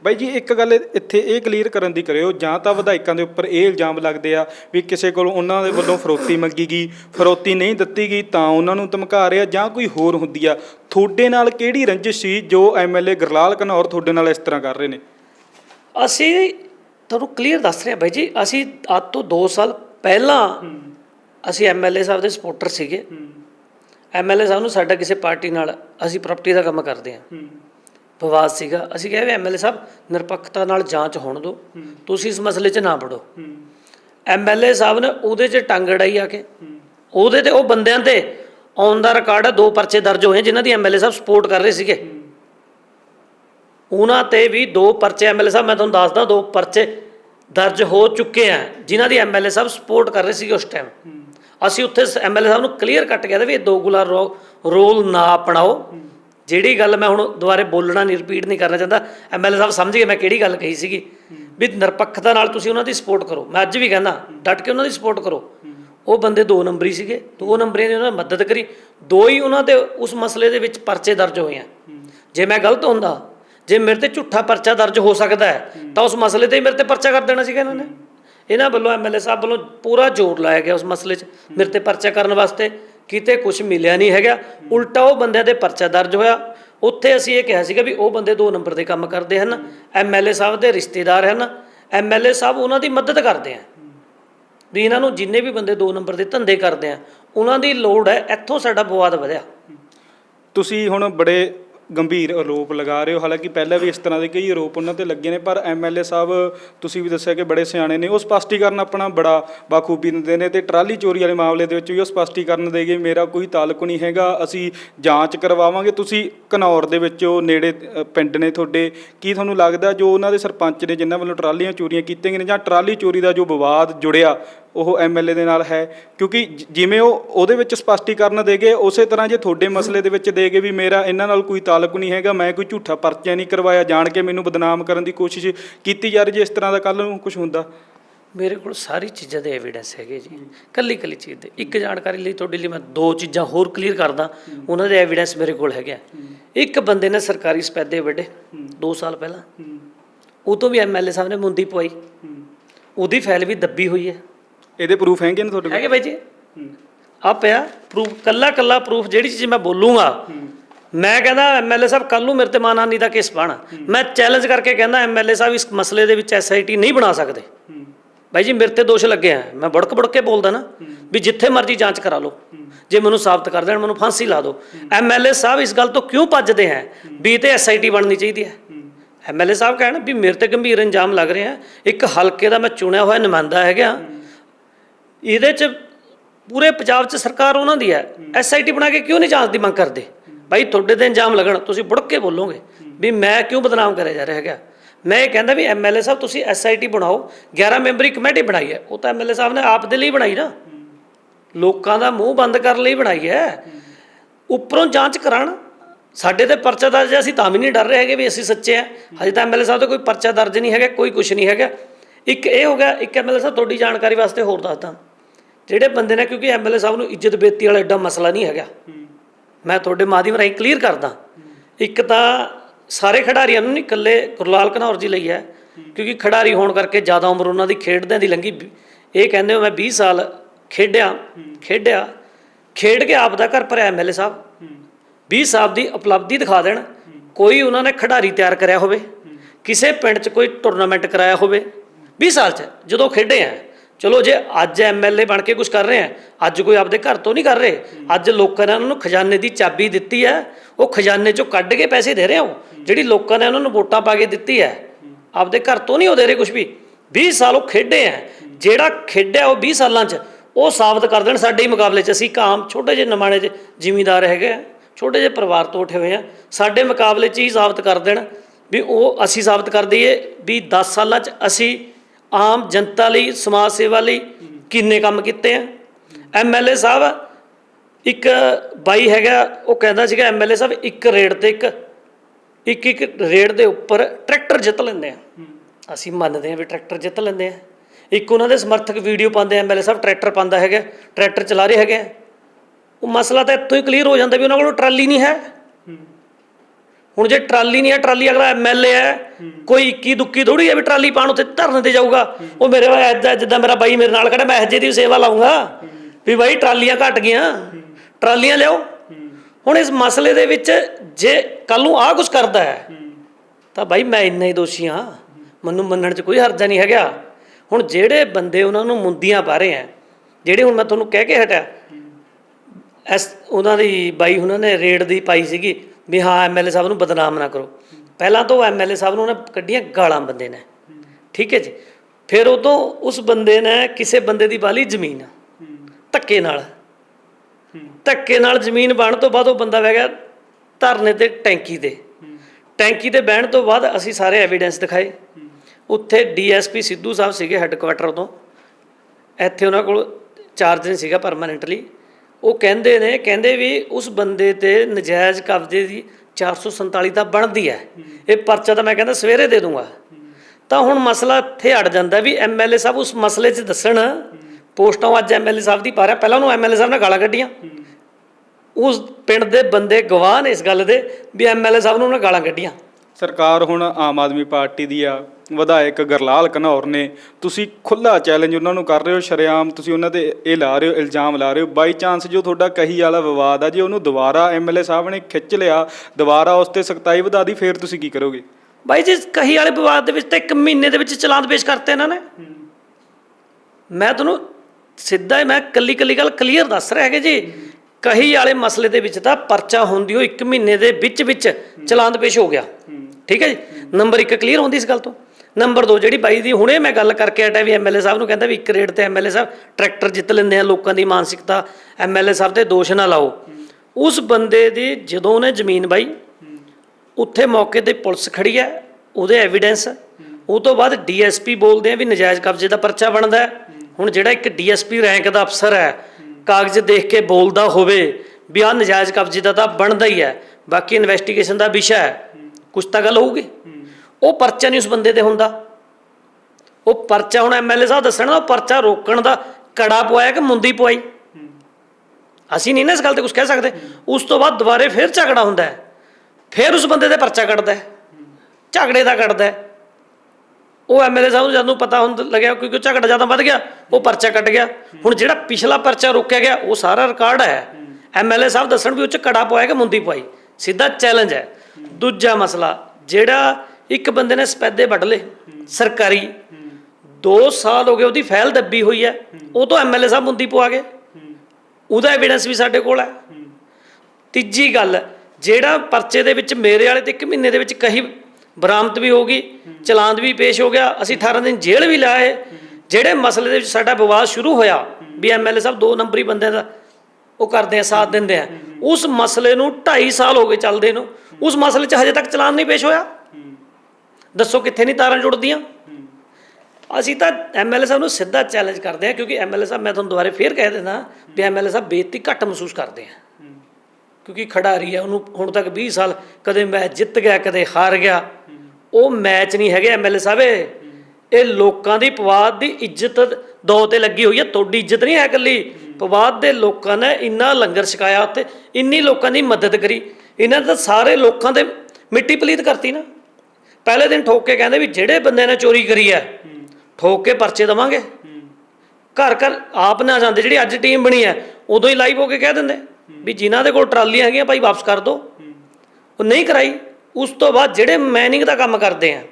ਬਾਈ ਜੀ ਇੱਕ ਗੱਲ ਇੱਥੇ ਇਹ ਕਲੀਅਰ ਕਰਨ ਦੀ ਕਰਿਓ ਜਾਂ ਤਾਂ ਵਿਧਾਇਕਾਂ ਦੇ ਉੱਪਰ ਇਹ ਇਲਜ਼ਾਮ ਲੱਗਦੇ ਆ ਵੀ ਕਿਸੇ ਕੋਲ ਉਹਨਾਂ ਦੇ ਵੱਲੋਂ ਫਰੋਤੀ ਮੰਗੀ ਗਈ ਫਰੋਤੀ ਨਹੀਂ ਦਿੱਤੀ ਗਈ ਤਾਂ ਉਹਨਾਂ ਨੂੰ ਧਮਕਾ ਰਿਹਾ ਜਾਂ ਕੋਈ ਹੋਰ ਹੁੰਦੀ ਆ। ਤੁਹਾਡੇ ਨਾਲ ਕਿਹੜੀ ਰੰਜਿਸ਼ ਸੀ ਜੋ ਐਮਐਲਏ ਗਰਲਾਲ ਘਨੌਰ ਤੁਹਾਡੇ ਨਾਲ ਇਸ ਤਰ੍ਹਾਂ ਕਰ ਰਹੇ ਨੇ? ਅਸੀਂ ਤੁਹਾਨੂੰ ਕਲੀਅਰ ਦੱਸ ਰਹੇ ਹਾਂ ਬਾਈ ਜੀ ਅਸੀਂ ਅੱਜ ਤੋਂ 2 ਸਾਲ ਪਹਿਲਾਂ ਅਸੀਂ ਐਮਐਲਏ ਸਾਹਿਬ ਦੇ ਸਪੋਰਟਰ ਸੀਗੇ। ਐਮਐਲਏ ਸਾਹਿਬ ਨੂੰ ਸਾਡਾ ਕਿਸੇ ਪਾਰਟੀ ਨਾਲ ਅਸੀਂ ਪ੍ਰਾਪਰਟੀ ਦਾ ਕੰਮ ਕਰਦੇ ਹਾਂ। ਵਿਵਾਦ ਸੀਗਾ। ਅਸੀਂ ਕਿਹਾ ਵੀ ਐਮਐਲਏ ਸਾਹਿਬ ਨਿਰਪੱਖਤਾ ਨਾਲ ਜਾਂਚ ਹੋਣ ਦਿਓ। ਤੁਸੀਂ ਇਸ ਮਸਲੇ 'ਚ ਨਾ ਵੜੋ। ਐਮਐਲਏ ਸਾਹਿਬ ਨੇ ਉਹਦੇ 'ਚ ਟੰਗ ਅੜਾਈ ਆ ਕੇ। ਉਹਦੇ ਤੇ ਉਹ ਬੰਦਿਆਂ ਤੇ ਔਨ ਦਾ ਰਿਕਾਰਡ ਹੈ ਦੋ ਪਰਚੇ ਦਰਜ ਹੋਏ ਜਿਨ੍ਹਾਂ ਦੀ ਐਮਐਲਏ ਸਾਹਿਬ ਸਪੋਰਟ ਕਰ ਰਹੇ ਸੀਗੇ। ਉਹਨਾਂ ਤੇ ਵੀ ਦੋ ਪਰਚੇ ਐਮਐਲਏ ਸਾਹਿਬ ਮੈਂ ਤੁਹਾਨੂੰ ਦੱਸਦਾ ਦੋ ਪਰਚੇ ਦਰਜ ਹੋ ਚੁੱਕੇ ਆ ਜਿਨ੍ਹਾਂ ਦੀ ਐਮਐਲਏ ਸਾਹਿਬ ਸਪੋਰਟ ਕਰ ਰਹੇ ਸੀਗੇ ਉਸ ਟਾਈਮ ਅਸੀਂ ਉੱਥੇ ਐਮਐਲਏ ਸਾਹਿਬ ਨੂੰ ਕਲੀਅਰ ਕੱਟ ਗਿਆ ਵੀ ਇਹ ਦੋ ਗੁਲਾ ਰੋਲ ਨਾ ਅਪਣਾਓ। ਜਿਹੜੀ ਗੱਲ ਮੈਂ ਹੁਣ ਦੁਬਾਰੇ ਬੋਲਣਾ ਨਹੀਂ ਰਿਪੀਟ ਨਹੀਂ ਕਰਨਾ ਚਾਹੁੰਦਾ ਐਮਐਲਏ ਸਾਹਿਬ ਸਮਝ ਗਏ ਮੈਂ ਕਿਹੜੀ ਗੱਲ ਕਹੀ ਸੀਗੀ। ਵੀ ਨਿਰਪੱਖਤਾ ਨਾਲ ਤੁਸੀਂ ਉਹਨਾਂ ਦੀ ਸਪੋਰਟ ਕਰੋ। ਮੈਂ ਅੱਜ ਵੀ ਕਹਿੰਦਾ, ਡਟ ਕੇ ਉਹਨਾਂ ਦੀ ਸਪੋਰਟ ਕਰੋ। ਉਹ ਬੰਦੇ ਦੋ ਨੰਬਰੀ ਸੀਗੇ। ਦੋ ਨੰਬਰੀਆਂ ਦੀ ਉਹਨਾਂ ਨੇ ਮਦਦ ਕਰੀ। ਦੋ ਹੀ ਉਹਨਾਂ ਤੇ ਉਸ ਮਸਲੇ ਦੇ ਵਿੱਚ ਪਰਚੇ ਦਰਜ ਹੋਏ ਆ। ਜੇ ਮੈਂ ਗਲਤ ਹੁੰਦਾ, ਜੇ ਮੇਰੇ ਤੇ ਝੂਠਾ ਪਰਚਾ ਦਰਜ ਹੋ ਸਕਦਾ ਹੈ, ਤਾਂ ਉਸ ਮਸਲੇ ਤੇ ਹੀ ਮੇਰੇ ਤੇ ਪਰਚਾ ਕਰ ਦੇਣਾ ਸੀਗਾ ਇਹਨਾਂ ਨੇ। ਇਹਨਾਂ ਵੱਲੋਂ ਐਮਐਲਏ ਸਾਹਿਬ ਵੱਲੋਂ ਪੂਰਾ ਜ਼ੋਰ ਲਾਇਆ ਗਿਆ ਉਸ ਮਸਲੇ 'ਚ। ਮੇਰੇ ਤੇ ਪਰਚਾ ਕਰਨ ਵਾਸਤੇ ਕਿਤੇ ਕੁਝ ਮਿਲਿਆ ਨਹੀਂ ਹੈਗਾ। ਉਲਟਾ ਉਹ ਬੰਦਿਆਂ ਦੇ ਪਰਚਾ ਦਰਜ ਹੋਇਆ। ਉੱਥੇ ਅਸੀਂ ਇਹ ਕਿਹਾ ਸੀਗਾ ਵੀ ਉਹ ਬੰਦੇ ਦੋ ਨੰਬਰ ਦੇ ਕੰਮ ਕਰਦੇ ਹਨ। ਐਮਐਲਏ ਸਾਹਿਬ ਦੇ ਰਿਸ਼ਤੇਦਾਰ ਹਨ। ਐਮਐਲਏ ਸਾਹਿਬ ਉਹਨਾਂ ਦੀ ਮਦਦ ਕਰਦੇ ਆ ਵੀ ਇਹਨਾਂ ਨੂੰ ਜਿੰਨੇ ਵੀ ਬੰਦੇ ਦੋ ਨੰਬਰ ਦੇ ਧੰਦੇ ਕਰਦੇ ਆ ਉਹਨਾਂ ਦੀ ਲੋੜ ਹੈ, ਇੱਥੋਂ ਸਾਡਾ ਵਿਵਾਦ ਵਧਿਆ। ਤੁਸੀਂ ਹੁਣ ਬੜੇ ਗੰਭੀਰ ਆਰੋਪ ਲਗਾ ਰਹੇ ਹੋ। ਹਾਲਾਂਕਿ ਪਹਿਲਾਂ ਵੀ ਇਸ ਤਰ੍ਹਾਂ ਦੇ ਕਈ ਆਰੋਪ ਉਹਨਾਂ ਤੇ ਲੱਗੇ ਨੇ, ਪਰ ਐਮਐਲਏ ਸਾਹਿਬ, ਤੁਸੀਂ ਵੀ ਦੱਸਿਆ ਕਿ ਬੜੇ ਸਿਆਣੇ ਨੇ। ਉਹ ਸਪਸ਼ਟੀਕਰਨ ਆਪਣਾ ਬੜਾ ਬਾਖੂਬੀ ਦਿੰਦੇ ਨੇ ਤੇ ਟਰਾਲੀ ਚੋਰੀ ਵਾਲੇ ਮਾਮਲੇ ਦੇ ਵਿੱਚ ਵੀ ਉਹ ਸਪਸ਼ਟੀਕਰਨ ਦੇ ਗਏ ਮੇਰਾ ਕੋਈ ਤਾਲੁਕ ਨਹੀਂ ਹੈਗਾ। ਅਸੀਂ ਜਾਂਚ ਕਰਵਾਵਾਂਗੇ। ਤੁਸੀਂ ਘਨੌਰ ਦੇ ਵਿੱਚ ਉਹ ਨੇੜੇ ਪਿੰਡ ਨੇ ਤੁਹਾਡੇ। ਕੀ ਤੁਹਾਨੂੰ ਲੱਗਦਾ ਜੋ ਉਹਨਾਂ ਦੇ ਸਰਪੰਚ ਨੇ ਜਿਨ੍ਹਾਂ ਵੱਲੋਂ ਟਰਾਲੀਆਂ ਚੋਰੀਆਂ ਕੀਤੀਆਂ ਗਈਆਂ ਨੇ ਜਾਂ ਟਰਾਲੀ ਚੋਰੀ ਦਾ ਜੋ ਵਿਵਾਦ ਜੁੜਿਆ ਉਹ ਐਮਐਲਏ ਦੇ ਨਾਲ ਹੈ, ਕਿਉਂਕਿ ਜ- ਜਿਵੇਂ ਉਹ ਉਹਦੇ ਵਿੱਚ ਸਪਸ਼ਟੀਕਰਨ ਦੇ ਗਏ ਉਸੇ ਤਰ੍ਹਾਂ ਜੇ ਤੁਹਾਡੇ ਮਸਲੇ ਦੇ ਵਿੱਚ ਦੇ ਗਏ ਵੀ ਮੇਰਾ ਇਹਨਾਂ ਨਾਲ ਕੋਈ ਤਾਲੁਕ ਨਹੀਂ ਹੈਗਾ, ਮੈਂ ਕੋਈ ਝੂਠਾ ਪਰਚਾ ਨਹੀਂ ਕਰਵਾਇਆ, ਜਾਣ ਕੇ ਮੈਨੂੰ ਬਦਨਾਮ ਕਰਨ ਦੀ ਕੋਸ਼ਿਸ਼ ਕੀਤੀ ਜਾ ਰਹੀ ਜੇ ਇਸ ਤਰ੍ਹਾਂ ਦਾ ਕੱਲ ਨੂੰ ਕੁਝ ਹੁੰਦਾ। ਮੇਰੇ ਕੋਲ ਸਾਰੀ ਚੀਜ਼ਾਂ ਦੇ ਐਵੀਡੈਂਸ ਹੈਗੇ ਜੀ ਕੱਲੀ ਕੱਲੀ ਚੀਜ਼ ਦੇ। ਇੱਕ ਜਾਣਕਾਰੀ ਲਈ ਤੁਹਾਡੇ ਲਈ ਮੈਂ ਦੋ ਚੀਜ਼ਾਂ ਹੋਰ ਕਲੀਅਰ ਕਰਦਾ, ਉਹਨਾਂ ਦੇ ਐਵੀਡੈਂਸ ਮੇਰੇ ਕੋਲ ਹੈਗੇ ਆ। ਇੱਕ ਬੰਦੇ ਨੇ ਸਰਕਾਰੀ ਸਪੈਦੇ ਵੱਡੇ 2 ਸਾਲ ਪਹਿਲਾਂ। ਉਹ ਤੋਂ ਵੀ ਐਮਐਲਏ ਸਾਹਿਬ ਨੇ ਮੁੰਦੀ ਪਵਾਈ। ਉਹਦੀ ਫਾਈਲ ਵੀ ਦੱਬੀ ਹੋਈ ਹੈ। ਇਹਦੇ ਪ੍ਰੂਫ ਹੈਗੇ ਨੇ ਤੁਹਾਡੇ ਕੋਲ? ਹੈਗੇ ਬਾਈ ਜੀ। ਆ ਪਿਆ ਪ੍ਰੂਫ ਕੱਲਾ ਕੱਲਾ ਪ੍ਰੂਫ ਜਿਹੜੀ ਚੀਜ਼ ਮੈਂ ਬੋਲੂੰਗਾ ਮੈਂ ਕਹਿੰਦਾ ਐਮਐਲਏ ਸਾਹਿਬ ਕੱਲ ਨੂੰ ਮੇਰੇ ਤੇ ਮਾਨਹਾਨੀ ਦਾ ਕੇਸ ਪਾਣਾ ਮੈਂ ਚੈਲੰਜ ਕਰਕੇ ਕਹਿੰਦਾ ਐਮਐਲਏ ਸਾਹਿਬ ਇਸ ਮਸਲੇ ਦੇ ਵਿੱਚ ਐਸਆਈਟੀ ਨਹੀਂ ਬਣਾ ਸਕਦੇ। ਬਾਈ ਜੀ ਮੇਰੇ ਤੇ ਦੋਸ਼ ਲੱਗੇ ਆ। ਮੈਂ ਬੜਕ ਬੜਕ ਕੇ ਬੋਲਦਾ ਨਾ ਵੀ ਜਿੱਥੇ ਮਰਜ਼ੀ ਜਾਂਚ ਕਰਾ ਲਓ। ਜੇ ਮੈਨੂੰ ਸਾਬਤ ਕਰ ਦੇਣ ਮੈਨੂੰ ਫਾਂਸੀ ਲਾ ਦਿਓ। ਐਮਐਲਏ ਸਾਹਿਬ ਇਸ ਗੱਲ ਤੋਂ ਕਿਉਂ ਭੱਜਦੇ ਹੈ। ਵੀ ਤੇ ਐਸਆਈਟੀ ਬਣਨੀ ਚਾਹੀਦੀ ਹੈ। ਐਮਐਲਏ ਸਾਹਿਬ ਕਹਿਣ ਵੀ ਮੇਰੇ ਤੇ ਗੰਭੀਰ ਇੰਜਾਮ ਲੱਗ ਰਹੇ। ਆ ਇੱਕ ਹਲਕੇ ਦਾ ਮੈਂ ਚੁਣਿਆ ਹੋਇਆ ਨੁਮਾਇੰਦਾ ਹੈਗਾ। ਇਹਦੇ ਚ ਪੂਰੇ ਪੰਜਾਬ 'ਚ ਸਰਕਾਰ ਉਹਨਾਂ ਦੀ ਹੈ। ਐਸਆਈਟੀ ਬਣਾ ਕੇ ਕਿਉਂ ਨਹੀਂ ਜਾਂਚ ਦੀ ਮੰਗ ਕਰਦੇ? ਭਾਈ ਤੁਹਾਡੇ ਤੇ ਇੰਜਾਮ ਲੱਗਣ ਤੁਸੀਂ ਬੁੜਕ ਕੇ ਬੋਲੋਗੇ ਵੀ ਮੈਂ ਕਿਉਂ ਬਦਨਾਮ ਕਰਿਆ ਜਾ ਰਿਹਾ ਹੈਗਾ? ਮੈਂ ਇਹ ਕਹਿੰਦਾ ਵੀ ਐਮਐਲਏ ਸਾਹਿਬ ਤੁਸੀਂ ਐਸਆਈਟੀ ਬਣਾਓ 11 ਮੈਂਬਰੀ ਕਮੇਟੀ ਬਣਾਈ ਹੈ। ਉਹ ਤਾਂ ਐਮਐਲਏ ਸਾਹਿਬ ਨੇ ਆਪ ਦੇ ਲਈ ਬਣਾਈ ਨਾ। ਲੋਕਾਂ ਦਾ ਮੂੰਹ ਬੰਦ ਕਰਨ ਲਈ ਬਣਾਈ ਹੈ। ਉੱਪਰੋਂ ਜਾਂਚ ਕਰਾਣ। ਸਾਡੇ ਤੇ ਪਰਚਾ ਦਰਜ ਹੈ ਅਸੀਂ ਤਾਂ ਵੀ ਨਹੀਂ ਡਰ ਰਹੇ ਹੈਗੇ ਵੀ ਅਸੀਂ ਸੱਚੇ ਆ ਹਜੇ ਤਾਂ ਐਮਐਲਏ ਸਾਹਿਬ ਤੇ ਕੋਈ ਪਰਚਾ ਦਰਜ ਨਹੀਂ ਹੈਗਾ ਕੋਈ ਕੁਝ ਨਹੀਂ ਹੈਗਾ। ਇੱਕ ਇਹ ਹੋ ਗਿਆ ਇੱਕ ਐਮਐਲਏ ਸਾਹਿਬ ਤੁਹਾਡੀ ਜਾਣਕਾਰੀ ਵਾਸਤੇ ਹੋਰ ਦੱਸਦਾ। ਜਿਹੜੇ ਬੰਦੇ ਨੇ, ਕਿਉਂਕਿ ਐਮਐਲਏ ਸਾਹਿਬ ਨੂੰ ਇੱਜ਼ਤ ਬੇਤੀ ਵਾਲਾ ਐਡਾ ਮਸਲਾ ਨਹੀਂ ਹੈਗਾ। ਮੈਂ ਤੁਹਾਡੇ ਮਾਧਿਅਮ ਰਾਹੀਂ ਕਲੀਅਰ ਕਰਦਾ। ਇੱਕ ਤਾਂ ਸਾਰੇ ਖਿਡਾਰੀਆਂ ਨੂੰ ਨਹੀਂ, ਇਕੱਲੇ ਗੁਰਲਾਲ ਘਨੌਰ ਜੀ ਲਈ ਹੈ, ਕਿਉਂਕਿ ਖਿਡਾਰੀ ਹੋਣ ਕਰਕੇ ਜ਼ਿਆਦਾ ਉਮਰ ਉਹਨਾਂ ਦੀ ਖੇਡਦਿਆਂ ਦੀ ਲੰਘੀ। ਇਹ ਕਹਿੰਦੇ ਹੋ ਮੈਂ 20 ਸਾਲ ਖੇਡਿਆ ਖੇਡਿਆ, ਖੇਡ ਕੇ ਆਪ ਦਾ ਘਰ ਭਰਿਆ ਐਮਐਲਏ ਸਾਹਿਬ। 20 ਸਾਲ ਦੀ ਉਪਲਬਧੀ ਦਿਖਾ ਦੇਣ, ਕੋਈ ਉਹਨਾਂ ਨੇ ਖਿਡਾਰੀ ਤਿਆਰ ਕਰਿਆ ਹੋਵੇ, ਕਿਸੇ ਪਿੰਡ 'ਚ ਕੋਈ ਟੂਰਨਾਮੈਂਟ ਕਰਾਇਆ ਹੋਵੇ। 20 ਸਾਲ 'ਚ ਜਦੋਂ ਖੇਡੇ ਆ ਚਲੋ ਜੇ ਅੱਜ ਐਮਐਲਏ ਬਣ ਕੇ ਕੁਝ ਕਰ ਰਹੇ ਆ, ਅੱਜ ਕੋਈ ਆਪਦੇ ਘਰ ਤੋਂ ਨਹੀਂ ਕਰ ਰਹੇ, ਅੱਜ ਲੋਕਾਂ ਨੇ ਉਹਨਾਂ ਨੂੰ ਖਜ਼ਾਨੇ ਦੀ ਚਾਬੀ ਦਿੱਤੀ ਹੈ, ਉਹ ਖਜ਼ਾਨੇ 'ਚੋਂ ਕੱਢ ਕੇ ਪੈਸੇ ਦੇ ਰਹੇ ਹੋ, ਜਿਹੜੀ ਲੋਕਾਂ ਨੇ ਉਹਨਾਂ ਨੂੰ ਵੋਟਾਂ ਪਾ ਕੇ ਦਿੱਤੀ ਹੈ, ਆਪਦੇ ਘਰ ਤੋਂ ਨਹੀਂ ਉਹ ਦੇ ਰਹੇ ਕੁਝ ਵੀ 20 ਸਾਲ ਉਹ ਖੇਡੇ ਆ, ਜਿਹੜਾ ਖੇਡਿਆ ਉਹ 20 ਸਾਲਾਂ 'ਚ, ਉਹ ਸਾਬਤ ਕਰ ਦੇਣ ਸਾਡੇ ਹੀ ਮੁਕਾਬਲੇ 'ਚ, ਅਸੀਂ ਕਾਮ ਛੋਟੇ ਜਿਹੇ ਨਮਾਣੇ 'ਚ ਜ਼ਿਮੀਂਦਾਰ ਹੈਗੇ ਆ, ਛੋਟੇ ਜਿਹੇ ਪਰਿਵਾਰ ਤੋਂ ਉੱਠੇ ਹੋਏ ਆ, ਸਾਡੇ ਮੁਕਾਬਲੇ 'ਚ ਹੀ ਸਾਬਤ ਕਰ ਦੇਣ, ਵੀ ਉਹ ਅਸੀਂ ਸਾਬਤ ਕਰ ਦਈਏ, ਵੀ 10 ਸਾਲਾਂ 'ਚ ਅਸੀਂ ਆਮ ਜਨਤਾ ਲਈ, ਸਮਾਜ ਸੇਵਾ ਲਈ ਕਿੰਨੇ ਕੰਮ ਕੀਤੇ ਆ? ਐਮਐਲਏ ਸਾਹਿਬ, ਇੱਕ ਬਾਈ ਹੈਗਾ, ਉਹ ਕਹਿੰਦਾ ਸੀਗਾ ਐਮਐਲਏ ਸਾਹਿਬ, ਇੱਕ ਰੇਡ ਤੇ ਇੱਕ ਇੱਕ ਇੱਕ ਰੇਡ ਦੇ ਉੱਪਰ ਟਰੈਕਟਰ ਜਿੱਤ ਲੈਂਦੇ ਆ। ਅਸੀਂ ਮੰਨਦੇ ਆ ਵੀ ਟਰੈਕਟਰ ਜਿੱਤ ਲੈਂਦੇ ਆ। ਇੱਕ ਉਹਨਾਂ ਦੇ ਸਮਰਥਕ ਵੀਡੀਓ ਪਾਉਂਦੇ ਐਮਐਲਏ ਸਾਹਿਬ, ਟਰੈਕਟਰ ਪਾਉਂਦਾ ਹੈਗਾ, ਟਰੈਕਟਰ ਚਲਾ ਰਹੇ ਹੈਗੇ ਆ। ਉਹ ਮਸਲਾ ਤਾਂ ਇੱਥੋਂ ਹੀ ਕਲੀਅਰ ਹੋ ਜਾਂਦਾ ਵੀ ਉਹਨਾਂ ਕੋਲ ਟਰਾਲੀ ਨਹੀਂ ਹੈ। ਹੁਣ ਜੇ ਟਰਾਲੀ ਨਹੀਂ ਹੈ, ਟਰਾਲੀ ਅਗਲਾ ਐਮਐਲਏ ਹੈ, ਕੋਈ ਇੱਕੀ ਦੁੱਕੀ ਥੋੜੀ ਹੈ ਵੀ ਟਰਾਲੀ ਪਾਣ ਉੱਤੇ ਧਰਨੇ ਤੇ ਜਾਊਗਾ। ਉਹ ਮੇਰੇ ਐਦਾਂ ਜਿੱਦਾਂ ਮੇਰਾ ਬਾਈ ਮੇਰੇ ਨਾਲ ਖੜਾ, ਮੈਂ ਹਜੇ ਦੀ ਸੇਵਾ ਲਾਉਂਗਾ ਵੀ ਬਾਈ ਟਰਾਲੀਆਂ ਘਟ ਗਈਆਂ, ਟਰਾਲੀਆਂ ਲਿਆਓ। ਹੁਣ ਇਸ ਮਸਲੇ ਦੇ ਵਿੱਚ ਜੇ ਕੱਲ ਨੂੰ ਆਹ ਕੁਝ ਕਰਦਾ ਹੈ, ਤਾਂ ਬਾਈ ਮੈਂ ਇੰਨਾ ਹੀ ਦੋਸ਼ੀ ਹਾਂ। ਮੈਨੂੰ ਮੰਨਣ 'ਚ ਕੋਈ ਹਰਜਾ ਨਹੀਂ ਹੈਗਾ। ਹੁਣ ਜਿਹੜੇ ਬੰਦੇ ਉਹਨਾਂ ਨੂੰ ਮੁੰਦੀਆਂ ਪਾ ਰਹੇ ਆ ਜਿਹੜੇ ਹੁਣ ਮੈਂ ਤੁਹਾਨੂੰ ਕਹਿ ਕੇ ਹਟਿਆ, ਐਸ ਉਹਨਾਂ ਦੀ ਬਾਈ ਉਹਨਾਂ ਨੇ ਰੇਡ ਦੀ ਪਾਈ ਸੀਗੀ। ਵੀ ਹਾਂ ਐਮਐਲਏ ਸਾਹਿਬ ਨੂੰ ਬਦਨਾਮ ਨਾ ਕਰੋ। ਪਹਿਲਾਂ ਤਾਂ ਉਹ ਐਮਐਲਏ ਸਾਹਿਬ ਨੂੰ ਉਹਨੇ ਕੱਢੀਆਂ, ਗਾਲਾਂ ਬੰਦੇ ਨੇ। ਠੀਕ ਹੈ ਜੀ? ਫਿਰ ਉਦੋਂ ਉਸ ਬੰਦੇ ਨੇ ਕਿਸੇ ਬੰਦੇ ਦੀ ਵਾਲੀ ਜ਼ਮੀਨ, ਧੱਕੇ ਨਾਲ। ਧੱਕੇ ਨਾਲ ਜ਼ਮੀਨ ਬਣ ਤੋਂ ਬਾਅਦ ਉਹ ਬੰਦਾ ਬਹਿ ਗਿਆ ਧਰਨੇ ਤੇ ਟੈਂਕੀ ਤੇ। ਟੈਂਕੀ ਤੇ ਬਹਿਣ ਤੋਂ ਬਾਅਦ ਅਸੀਂ ਸਾਰੇ ਐਵੀਡੈਂਸ ਦਿਖਾਏ। ਉੱਥੇ ਡੀਐਸਪੀ ਸਿੱਧੂ ਸਾਹਿਬ ਸੀਗੇ ਹੈੱਡਕੁਆਟਰ ਤੋਂ। ਇੱਥੇ ਉਹਨਾਂ ਕੋਲ ਚਾਰਜ ਨਹੀਂ ਸੀਗਾ ਪਰਮਾਨੈਂਟਲੀ ਉਹ ਕਹਿੰਦੇ ਨੇ, ਕਹਿੰਦੇ ਵੀ ਉਸ ਬੰਦੇ ਤੇ ਨਜਾਇਜ਼ ਕਬਜ਼ੇ ਦੀ 447 ਤਾਂ ਬਣਦੀ ਹੈ। ਇਹ ਪਰਚਾ ਤਾਂ ਮੈਂ ਕਹਿੰਦਾ ਸਵੇਰੇ ਦੇ ਦੂੰਗਾ। ਤਾਂ ਹੁਣ ਮਸਲਾ ਇੱਥੇ ਅੜ ਜਾਂਦਾ ਵੀ ਐਮਐਲਏ ਸਾਹਿਬ ਉਸ ਮਸਲੇ 'ਚ ਦੱਸਣ, ਪੋਸਟਾਂ ਅੱਜ ਐਮਐਲਏ ਸਾਹਿਬ ਦੀ ਪਾ ਰਿਹਾ, ਪਹਿਲਾਂ ਉਹਨੂੰ ਐਮਐਲਏ ਸਾਹਿਬ ਨੇ ਗਾਲਾਂ ਕੱਢੀਆਂ। ਉਸ ਪਿੰਡ ਦੇ ਬੰਦੇ ਗਵਾਹ ਨੇ ਇਸ ਗੱਲ ਦੇ ਵੀ ਐਮਐਲਏ ਸਾਹਿਬ ਨੂੰ ਉਹਨੇ ਗਾਲਾਂ ਕੱਢੀਆਂ। ਸਰਕਾਰ ਹੁਣ ਆਮ ਆਦਮੀ ਪਾਰਟੀ ਦੀ ਆ। ਵਿਧਾਇਕ ਗਰਲਾਲ ਘਨੌਰ ਨੇ ਤੁਸੀਂ ਖੁੱਲਾ ਚੈਲੰਜ ਉਹਨਾਂ ਨੂੰ ਕਰ ਰਹੇ ਹੋ ਸ਼ਰੇਆਮ ਤੁਸੀਂ ਉਹਨਾਂ ਤੇ ਇਹ ਲਾ ਰਹੇ ਹੋ ਇਲਜ਼ਾਮ ਲਾ ਰਹੇ ਹੋ। ਬਾਈ ਚਾਂਸ ਜੋ ਤੁਹਾਡਾ ਕਹੀ ਵਾਲਾ ਵਿਵਾਦ ਆ ਜੇ ਉਹਨੂੰ ਦੁਬਾਰਾ ਐਮਐਲਏ ਸਾਹਿਬ ਨੇ ਖਿੱਚ ਲਿਆ ਦੁਬਾਰਾ ਉਸ ਤੇ ਸਖਤਾਈ ਵਧਾ ਦੀ ਫੇਰ ਤੁਸੀਂ ਕੀ ਕਰੋਗੇ? ਬਾਈ ਜੀ ਕਹੀ ਵਾਲੇ ਵਿਵਾਦ ਦੇ ਵਿੱਚ ਤਾਂ ਇੱਕ ਮਹੀਨੇ ਦੇ ਵਿੱਚ ਚਲਾਨ ਪੇਸ਼ ਕਰਤੇ ਇਹਨਾਂ ਨੇ। ਮੈਂ ਤੁਹਾਨੂੰ ਸਿੱਧਾ ਹੀ ਮੈਂ ਕੱਲੀ ਕੱਲੀ ਗੱਲ ਕਲੀਅਰ ਦੱਸ ਰਿਹਾ ਹੈਗਾ ਜੀ। ਕਹੀ ਵਾਲੇ ਮਸਲੇ ਦੇ ਵਿੱਚ ਤਾਂ ਪਰਚਾ ਹੁੰਦੀ ਉਹ ਇੱਕ ਮਹੀਨੇ ਦੇ ਵਿੱਚ ਵਿੱਚ ਚਲਾਨ ਪੇਸ਼ ਹੋ ਗਿਆ। ਠੀਕ ਹੈ ਜੀ? ਨੰਬਰ 1 ਕਲੀਅਰ ਹੁੰਦੀ ਇਸ ਗੱਲ ਤੋਂ? ਨੰਬਰ 2 ਜਿਹੜੀ ਬਾਈ ਦੀ, ਹੁਣੇ ਮੈਂ ਗੱਲ ਕਰਕੇ ਆਟਾ ਵੀ ਐਮਐਲਏ ਸਾਹਿਬ ਨੂੰ ਕਹਿੰਦਾ ਵੀ ਇੱਕ ਰੇਟ ਤੇ ਐਮਐਲਏ ਸਾਹਿਬ ਟਰੈਕਟਰ ਜਿੱਤ ਲੈਂਦੇ ਆ ਲੋਕਾਂ ਦੀ ਮਾਨਸਿਕਤਾ ਐਮਐਲਏ ਸਾਹਿਬ ਤੇ ਦੋਸ਼ ਨਾ ਲਾਓ। ਉਸ ਬੰਦੇ ਦੀ ਜਦੋਂ ਉਹਨੇ ਜ਼ਮੀਨ ਬਾਈ, ਉੱਥੇ ਮੌਕੇ ਤੇ ਪੁਲਿਸ ਖੜੀ ਹੈ, ਉਹਦੇ ਐਵੀਡੈਂਸ ਉਹ ਤੋਂ ਬਾਅਦ ਡੀਐਸਪੀ ਬੋਲਦੇ ਆ ਵੀ ਨਜਾਇਜ਼ ਕਬਜ਼ੇ ਦਾ ਪਰਚਾ ਬਣਦਾ ਹੁਣ ਜਿਹੜਾ ਇੱਕ ਡੀਐਸਪੀ ਰੈਂਕ ਦਾ ਅਫਸਰ ਹੈ, ਕਾਗਜ਼ ਦੇਖ ਕੇ ਬੋਲਦਾ ਹੋਵੇ ਵੀ ਆਹ ਨਜਾਇਜ਼ ਕਬਜ਼ੇ ਦਾ ਤਾਂ ਬਣਦਾ ਹੀ ਹੈ। ਬਾਕੀ ਇਨਵੈਸਟੀਗੇਸ਼ਨ ਦਾ ਵਿਸ਼ਾ ਹੈ। ਕੁਝ ਤਾਂ ਗੱਲ ਹੋਊਗੀ। ਉਹ ਪਰਚਾ ਨਹੀਂ ਉਸ ਬੰਦੇ ਤੇ ਹੁੰਦਾ। ਉਹ ਪਰਚਾ ਹੁਣ ਐਮਐਲਏ ਸਾਹਿਬ ਦੱਸਣਾ ਉਹ ਪਰਚਾ ਰੋਕਣ ਦਾ ਕੜਾ ਪਵਾਇਆ ਕਿ ਮੁੰਦੀ ਪਵਾਈ? ਅਸੀਂ ਨਹੀਂ ਨਾ ਇਸ ਗੱਲ ਤੇ ਕੁਝ ਕਹਿ ਸਕਦੇ। ਉਸ ਤੋਂ ਬਾਅਦ ਦੁਬਾਰੇ ਫਿਰ ਝਗੜਾ ਹੁੰਦਾ ਹੈ। ਫਿਰ ਉਸ ਬੰਦੇ ਤੇ ਪਰਚਾ ਕੱਢਦਾ ਹੈ। ਝਗੜੇ ਦਾ ਕੱਢਦਾ ਹੈ। ਉਹ ਐਮਐਲਏ ਸਾਹਿਬ ਨੂੰ ਜਦੋਂ ਪਤਾ ਹੁੰਦਾ ਲੱਗਿਆ ਕਿਉਂਕਿ ਉਹ ਝਗੜਾ ਜ਼ਿਆਦਾ ਵੱਧ ਗਿਆ, ਉਹ ਪਰਚਾ ਕੱਟ ਗਿਆ। ਹੁਣ ਜਿਹੜਾ ਪਿਛਲਾ ਪਰਚਾ ਰੋਕਿਆ ਗਿਆ, ਉਹ ਸਾਰਾ ਰਿਕਾਰਡ ਹੈ। ਐਮਐਲਏ ਸਾਹਿਬ ਦੱਸਣ ਵੀ ਉਹ ਚ ਕੜਾ ਪਵਾਇਆ ਕਿ ਮੁੰਦੀ ਪਵਾਈ। ਸਿੱਧਾ ਚੈਲੰਜ ਹੈ। ਦੂਜਾ ਮਸਲਾ, ਜਿਹੜਾ ਇੱਕ ਬੰਦੇ ਨੇ ਸਪੈਦੇ ਵੱਢ ਲਏ, ਸਰਕਾਰੀ। 2 ਸਾਲ ਹੋ ਗਏ ਉਹਦੀ ਫਾਈਲ ਦੱਬੀ ਹੋਈ ਹੈ, ਉਹ ਤੋਂ ਐਮਐਲਏ ਸਾਹਿਬ ਮੁੰਦੀ ਪਵਾ ਗਏ। ਉਹਦਾ ਐਵੀਡੈਂਸ ਵੀ ਸਾਡੇ ਕੋਲ ਹੈ। ਤੀਜੀ ਗੱਲ, ਜਿਹੜਾ ਪਰਚੇ ਦੇ ਵਿੱਚ ਮੇਰੇ ਵਾਲੇ ਤੇ ਇੱਕ ਮਹੀਨੇ ਦੇ ਵਿੱਚ ਕਹੀ ਬਰਾਮਦ ਵੀ ਹੋ ਗਈ, ਚਲਾਨ ਵੀ ਪੇਸ਼ ਹੋ ਗਿਆ, ਅਸੀਂ 18 ਦਿਨ ਜੇਲ੍ਹ ਵੀ ਲਾਏ। ਜਿਹੜੇ ਮਸਲੇ ਦੇ ਵਿੱਚ ਸਾਡਾ ਵਿਵਾਦ ਸ਼ੁਰੂ ਹੋਇਆ, ਵੀ ਐਮਐਲਏ ਸਾਹਿਬ ਦੋ ਨੰਬਰੀ ਬੰਦਿਆਂ ਦਾ, ਉਹ ਕਰਦੇ ਆ, ਸਾਥ ਦਿੰਦੇ ਆ। ਉਸ ਮਸਲੇ ਨੂੰ 2.5 ਸਾਲ ਹੋ ਗਏ ਚੱਲਦੇ ਨੂੰ। ਉਸ ਮਸਲੇ 'ਚ ਹਜੇ ਤੱਕ ਚਲਾਨ ਨਹੀਂ ਪੇਸ਼ ਹੋਇਆ। ਦੱਸੋ ਕਿੱਥੇ ਨਹੀਂ ਤਾਰਾਂ ਜੁੜਦੀਆਂ। ਅਸੀਂ ਤਾਂ ਐਮਐਲਏ ਸਾਹਿਬ ਨੂੰ ਸਿੱਧਾ ਚੈਲੰਜ ਕਰਦੇ ਆ ਕਿਉਂਕਿ ਐਮਐਲਏ ਸਾਹਿਬ, ਮੈਂ ਤੁਹਾਨੂੰ ਦੁਬਾਰੇ ਫੇਰ ਕਹਿ ਦਿੰਦਾ, ਵੀ ਐਮਐਲਏ ਸਾਹਿਬ ਬੇਇੱਜ਼ਤੀ ਘੱਟ ਮਹਿਸੂਸ ਕਰਦੇ ਆ। ਕਿਉਂਕਿ ਖਿਡਾਰੀ ਹੈ ਉਹਨੂੰ ਹੁਣ ਤੱਕ 20 ਸਾਲ ਕਦੇ ਮੈਚ ਜਿੱਤ ਗਿਆ, ਕਦੇ ਹਾਰ ਗਿਆ। ਉਹ ਮੈਚ ਨਹੀਂ ਹੈਗੇ ਐਮਐਲਏ ਸਾਹਿਬ। ਇਹ ਲੋਕਾਂ ਦੀ ਪਵਾਦ ਦੀ ਇੱਜ਼ਤ ਦੋ ਤੇ ਲੱਗੀ ਹੋਈ ਹੈ ਤੁਹਾਡੀ ਇੱਜ਼ਤ ਨਹੀਂ ਹੈ ਇਕੱਲੀ। ਪਵਾਦ ਦੇ ਲੋਕਾਂ ਨੇ ਇੰਨਾ ਲੰਗਰ ਛਕਾਇਆ ਉੱਥੇ, ਇੰਨੀ ਲੋਕਾਂ ਦੀ ਮਦਦ ਕਰੀ। ਇਹਨਾਂ ਨੇ ਤਾਂ ਸਾਰੇ ਲੋਕਾਂ ਦੇ ਮਿੱਟੀ ਪਲੀਤ ਕਰਤੀ ਨਾ। ਪਹਿਲੇ ਦਿਨ ਠੋਕ ਕੇ ਕਹਿੰਦੇ ਵੀ ਜਿਹੜੇ ਬੰਦੇ ਨੇ ਚੋਰੀ ਕਰੀ ਹੈ, ਠੋਕ ਕੇ ਪਰਚੇ ਦਵਾਂਗੇ। ਘਰ ਘਰ ਆਪ ਨਾ ਜਾਂਦੇ, ਜਿਹੜੀ ਅੱਜ ਟੀਮ ਬਣੀ ਹੈ, ਉਦੋਂ ਹੀ ਲਾਈਵ ਹੋ ਕੇ ਕਹਿ ਦਿੰਦੇ, ਵੀ ਜਿਨ੍ਹਾਂ ਦੇ ਕੋਲ ਟਰਾਲੀਆਂ ਹੈਗੀਆਂ ਭਾਈ ਵਾਪਸ ਕਰ ਦਿਓ ਉਹ ਨਹੀਂ ਕਰਾਈ। ਉਸ ਤੋਂ ਬਾਅਦ ਜਿਹੜੇ ਮੈਨਿੰਗ ਦਾ ਕੰਮ ਕਰਦੇ ਆ,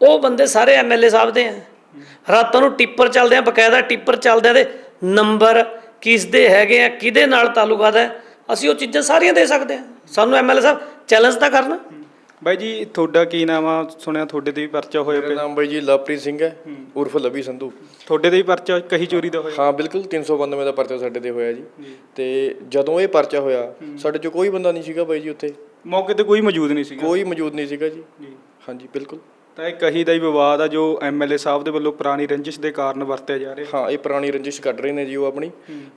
ਉਹ ਬੰਦੇ ਸਾਰੇ ਐਮਐਲਏ ਸਾਹਿਬ ਦੇ ਆ। ਰਾਤਾਂ ਨੂੰ ਟਿੱਪਰ ਚੱਲਦੇ ਆ, ਬਕਾਇਦਾ ਟਿੱਪਰ ਚੱਲਦੇ ਆ ਦੇ ਨੰਬਰ ਕਿਸ ਦੇ ਹੈਗੇ ਆ, ਕਿਹਦੇ ਨਾਲ ਤਾਲੁਕਾਤ ਹੈ, ਅਸੀਂ ਉਹ ਚੀਜ਼ਾਂ ਸਾਰੀਆਂ ਦੇ ਸਕਦੇ ਆ। ਸਾਨੂੰ ਐਮਐਲਏ ਸਾਹਿਬ ਚੈਲੰਜ ਤਾਂ ਕਰਨ। ਬਾਈ ਜੀ ਤੁਹਾਡਾ ਕੀ ਨਾਮ ਆ? ਸੁਣਿਆ ਤੁਹਾਡੇ ਤੇ ਵੀ ਪਰਚਾ ਹੋਇਆ ਮੇਰਾ ਪਿਆ। ਨਾਮ ਬਾਈ ਜੀ ਲਵਪ੍ਰੀਤ ਸਿੰਘ ਹੈ ਉਰਫ ਲਵੀ ਸੰਧੂ। ਤੁਹਾਡੇ ਤੇ ਵੀ ਪਰਚਾ ਕਹੀ ਚੋਰੀ ਦਾ ਹੋਇਆ? ਹਾਂ ਬਿਲਕੁਲ 392 ਦਾ ਪਰਚਾ ਸਾਡੇ ਤੇ ਹੋਇਆ ਜੀ। ਤੇ ਜਦੋਂ ਇਹ ਪਰਚਾ ਹੋਇਆ ਸਾਡੇ ਚ ਕੋਈ ਬੰਦਾ ਨਹੀਂ ਸੀਗਾ ਬਾਈ ਜੀ ਉੱਥੇ। ਮੌਕੇ ਤੇ ਕੋਈ ਮੌਜੂਦ ਨਹੀਂ ਸੀਗਾ? ਕੋਈ ਮੌਜੂਦ ਨਹੀਂ ਸੀਗਾ ਜੀ। ਜੀ। ਹਾਂਜੀ ਬਿਲਕੁਲ। ਤਾਂ ਇਹ ਕਹੀ ਦਾ ਹੀ ਵਿਵਾਦ ਆ ਜੋ ਐਮਐਲਏ ਸਾਹਿਬ ਦੇ ਵੱਲੋਂ ਪੁਰਾਣੀ ਰੰਜਿਸ਼ ਦੇ ਕਾਰਨ ਵਰਤਿਆ ਜਾ ਰਿਹਾ। ਹਾਂ ਇਹ ਪੁਰਾਣੀ ਰੰਜਿਸ਼ ਕੱਢ ਰਹੇ ਨੇ ਜੀ ਉਹ ਆਪਣੀ।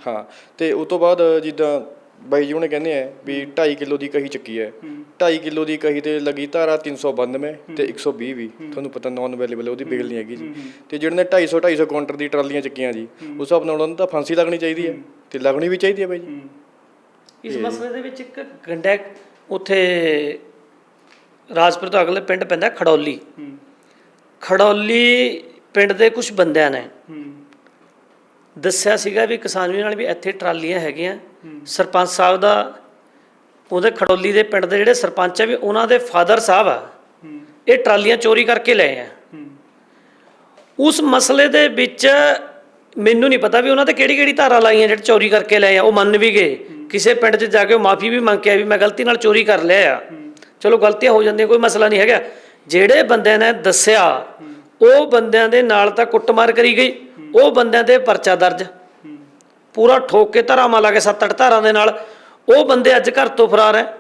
ਹਾਂ। ਤੇ ਉਸ ਤੋਂ ਬਾਅਦ ਜਿੱਦਾਂ ਬਾਈ ਜੀ ਉਹਨੇ ਕਹਿੰਦੇ ਆ ਵੀ 2.5 ਕਿਲੋ ਦੀ ਕਹੀ ਚੱਕੀ ਹੈ। 2.5 ਕਿਲੋ ਦੀ ਕਹੀ ਤੇ ਲੱਗੀ ਧਾਰਾ 392 ਤੇ 120 ਵੀ। ਤੁਹਾਨੂੰ ਪਤਾ ਨਾਨ ਅਵੇਲੇਬਲ ਉਹਦੀ ਬੇਲ ਨਹੀਂ ਹੈਗੀ ਜੀ। ਤੇ ਜਿਹੜੇ ਨੇ 250 250 ਕਾਊਂਟਰ ਦੀ ਟਰਾਲੀਆਂ ਚੱਕੀਆਂ ਜੀ ਉਸ ਹਿਸਾਬ ਨਾਲ ਉਹਨਾਂ ਨੂੰ ਤਾਂ ਫਾਂਸੀ ਲੱਗਣੀ ਚਾਹੀਦੀ ਹੈ। ਤੇ ਲੱਗਣੀ ਵੀ ਚਾਹੀਦੀ ਹੈ ਬਾਈ ਜੀ। ਇਸ ਮਸਲੇ ਦੇ ਵਿੱਚ ਇੱਕ ਗੰਡਾ ਉੱਥੇ ਰਾਜਪੁਰ ਤੋਂ ਅਗਲੇ ਪਿੰਡ ਪੈਂਦਾ ਖੜੌਲੀ। ਖੜੌਲੀ ਪਿੰਡ ਦੇ ਕੁਝ ਬੰਦਿਆਂ ਨੇ ਦੱਸਿਆ ਸੀਗਾ ਵੀ ਕਿਸਾਨ ਵੀ ਨਾਲ ਵੀ ਇੱਥੇ ਟਰਾਲੀਆਂ ਹੈਗੀਆਂ। ਸਰਪੰਚ ਸਾਹਿਬ ਦਾ, ਉਹਦੇ ਖੜੌਲੀ ਦੇ ਪਿੰਡ ਦੇ ਜਿਹੜੇ ਸਰਪੰਚ ਆ ਵੀ ਉਹਨਾਂ ਦੇ ਫਾਦਰ ਸਾਹਿਬ ਆ, ਇਹ ਟਰਾਲੀਆਂ ਚੋਰੀ ਕਰਕੇ ਲਏ ਆ। ਉਸ ਮਸਲੇ ਦੇ ਵਿੱਚ ਮੈਨੂੰ ਨਹੀਂ ਪਤਾ ਵੀ ਉਹਨਾਂ ਤੇ ਕਿਹੜੀ ਕਿਹੜੀ ਧਾਰਾ ਲਾਈਆਂ ਜਿਹੜੇ ਚੋਰੀ ਕਰਕੇ ਲਏ ਆ, ਉਹ ਮੰਨ ਵੀ ਗਏ। ਕਿਸੇ ਪਿੰਡ 'ਚ ਜਾ ਕੇ ਉਹ ਮਾਫੀ ਵੀ ਮੰਗ ਕੇ ਆ ਵੀ ਮੈਂ ਗਲਤੀ ਨਾਲ ਚੋਰੀ ਕਰ ਲਿਆ ਆ। ਚਲੋ ਗਲਤੀਆਂ ਹੋ ਜਾਂਦੀਆਂ, ਕੋਈ ਮਸਲਾ ਨਹੀਂ ਹੈਗਾ। ਜਿਹੜੇ ਬੰਦਿਆਂ ਨੇ ਦੱਸਿਆ, ਉਹ ਬੰਦਿਆਂ ਦੇ ਨਾਲ ਤਾਂ ਕੁੱਟਮਾਰ ਕਰੀ ਗਈ। ਉਹ ਬੰਦਿਆਂ ਤੇ ਪਰਚਾ ਦਰਜ। ਪੂਰਾ ਠੋਕ ਕੇ ਧਾਰਾਵਾਂ ਲਾ ਕੇ ਸੱਤ ਅੱਠ ਧਾਰਾਂ ਦੇ ਨਾਲ ਉਹ ਬੰਦੇ ਅੱਜ ਘਰ ਤੋਂ ਫਰਾਰ ਹੈ।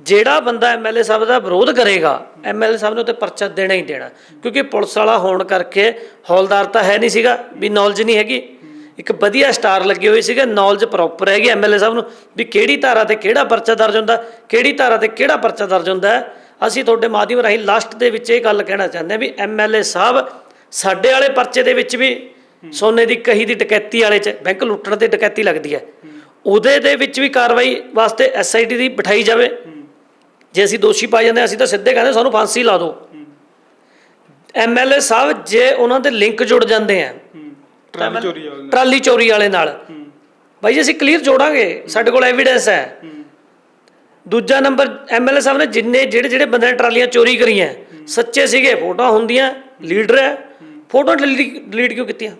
ਜਿਹੜਾ ਬੰਦਾ ਐਮਐਲਏ ਸਾਹਿਬ ਦਾ ਵਿਰੋਧ ਕਰੇਗਾ ਐਮਐਲਏ ਸਾਹਿਬ ਨੂੰ ਤੇ ਪਰਚਾ ਦੇਣਾ ਹੀ ਦੇਣਾ। ਕਿਉਂਕਿ ਪੁਲਿਸ ਵਾਲਾ ਹੋਣ ਕਰਕੇ ਹੌਲਦਾਰ ਤਾਂ ਹੈ ਨਹੀਂ ਸੀਗਾ, ਵੀ ਨੌਲੇਜ ਨਹੀਂ ਹੈਗੀ। ਇੱਕ ਵਧੀਆ ਸਟਾਰ ਲੱਗੇ ਹੋਏ ਸੀਗੇ ਨੌਲੇਜ ਪ੍ਰੋਪਰ ਹੈਗੀ ਐਮਐਲਏ ਸਾਹਿਬ ਨੂੰ, ਵੀ ਕਿਹੜੀ ਧਾਰਾ ਤੇ ਕਿਹੜਾ ਪਰਚਾ ਦਰਜ ਹੁੰਦਾ, ਕਿਹੜੀ ਧਾਰਾ ਤੇ ਕਿਹੜਾ ਪਰਚਾ ਦਰਜ ਹੁੰਦਾ ਹੈ। ਅਸੀਂ ਤੁਹਾਡੇ ਮਾਧਿਅਮ ਰਾਹੀਂ ਲਾਸਟ ਦੇ ਵਿੱਚ ਇਹ ਗੱਲ ਕਹਿਣਾ ਚਾਹੁੰਦੇ ਹਾਂ ਵੀ ਐਮਐਲਏ ਸਾਹਿਬ ਸਾਡੇ ਵਾਲੇ ਪਰਚੇ ਦੇ ਵਿੱਚ ਵੀ ਸੋਨੇ ਦੀ ਕਹੀ ਦੀ ਡਕੈਤੀ ਵਾਲੇ ਚ ਬੈਂਕ ਲੁੱਟਣ ਤੇ ਡਕੈਤੀ ਲੱਗਦੀ ਹੈ। ਉਹਦੇ ਦੇ ਵਿੱਚ ਵੀ ਕਾਰਵਾਈ ਵਾਸਤੇ ਐਸਆਈਟੀ ਦੀ ਬਿਠਾਈ ਜਾਵੇ। ਜੇ ਅਸੀਂ ਦੋਸ਼ੀ ਪਾਏ ਜਾਂਦੇ ਅਸੀਂ ਤਾਂ ਸਿੱਧੇ ਕਹਿੰਦੇ ਸਾਨੂੰ ਫਾਂਸੀ ਲਾ ਦਿਓ। ਐਮਐਲਏ ਸਾਹਿਬ ਜੇ ਉਹਨਾਂ ਦੇ ਲਿੰਕ ਜੁੜ ਜਾਂਦੇ ਆ ਟਰਾਲੀ ਚੋਰੀ ਵਾਲੇ ਟਰਾਲੀ ਚੋਰੀ ਵਾਲੇ ਨਾਲ। ਬਾਈ ਜੀ ਅਸੀਂ ਕਲੀਅਰ ਜੋੜਾਂਗੇ ਸਾਡੇ ਕੋਲ ਐਵੀਡੈਂਸ ਹੈ। ਦੂਜਾ ਨੰਬਰ ਐਮਐਲਏ ਸਾਹਿਬ ਨੇ ਜਿੰਨੇ ਜਿਹੜੇ ਜਿਹੜੇ ਬੰਦੇ ਨੇ ਟਰਾਲੀਆਂ ਚੋਰੀ ਕਰੀਆਂ ਸੱਚੇ ਸੀਗੇ ਫੋਟੋਆਂ ਹੁੰਦੀਆਂ ਲੀਡਰ ਹੈ। ਫੋਟੋ ਡਿਲੀਟ ਕਿਉਂ ਕੀਤੀਆਂ?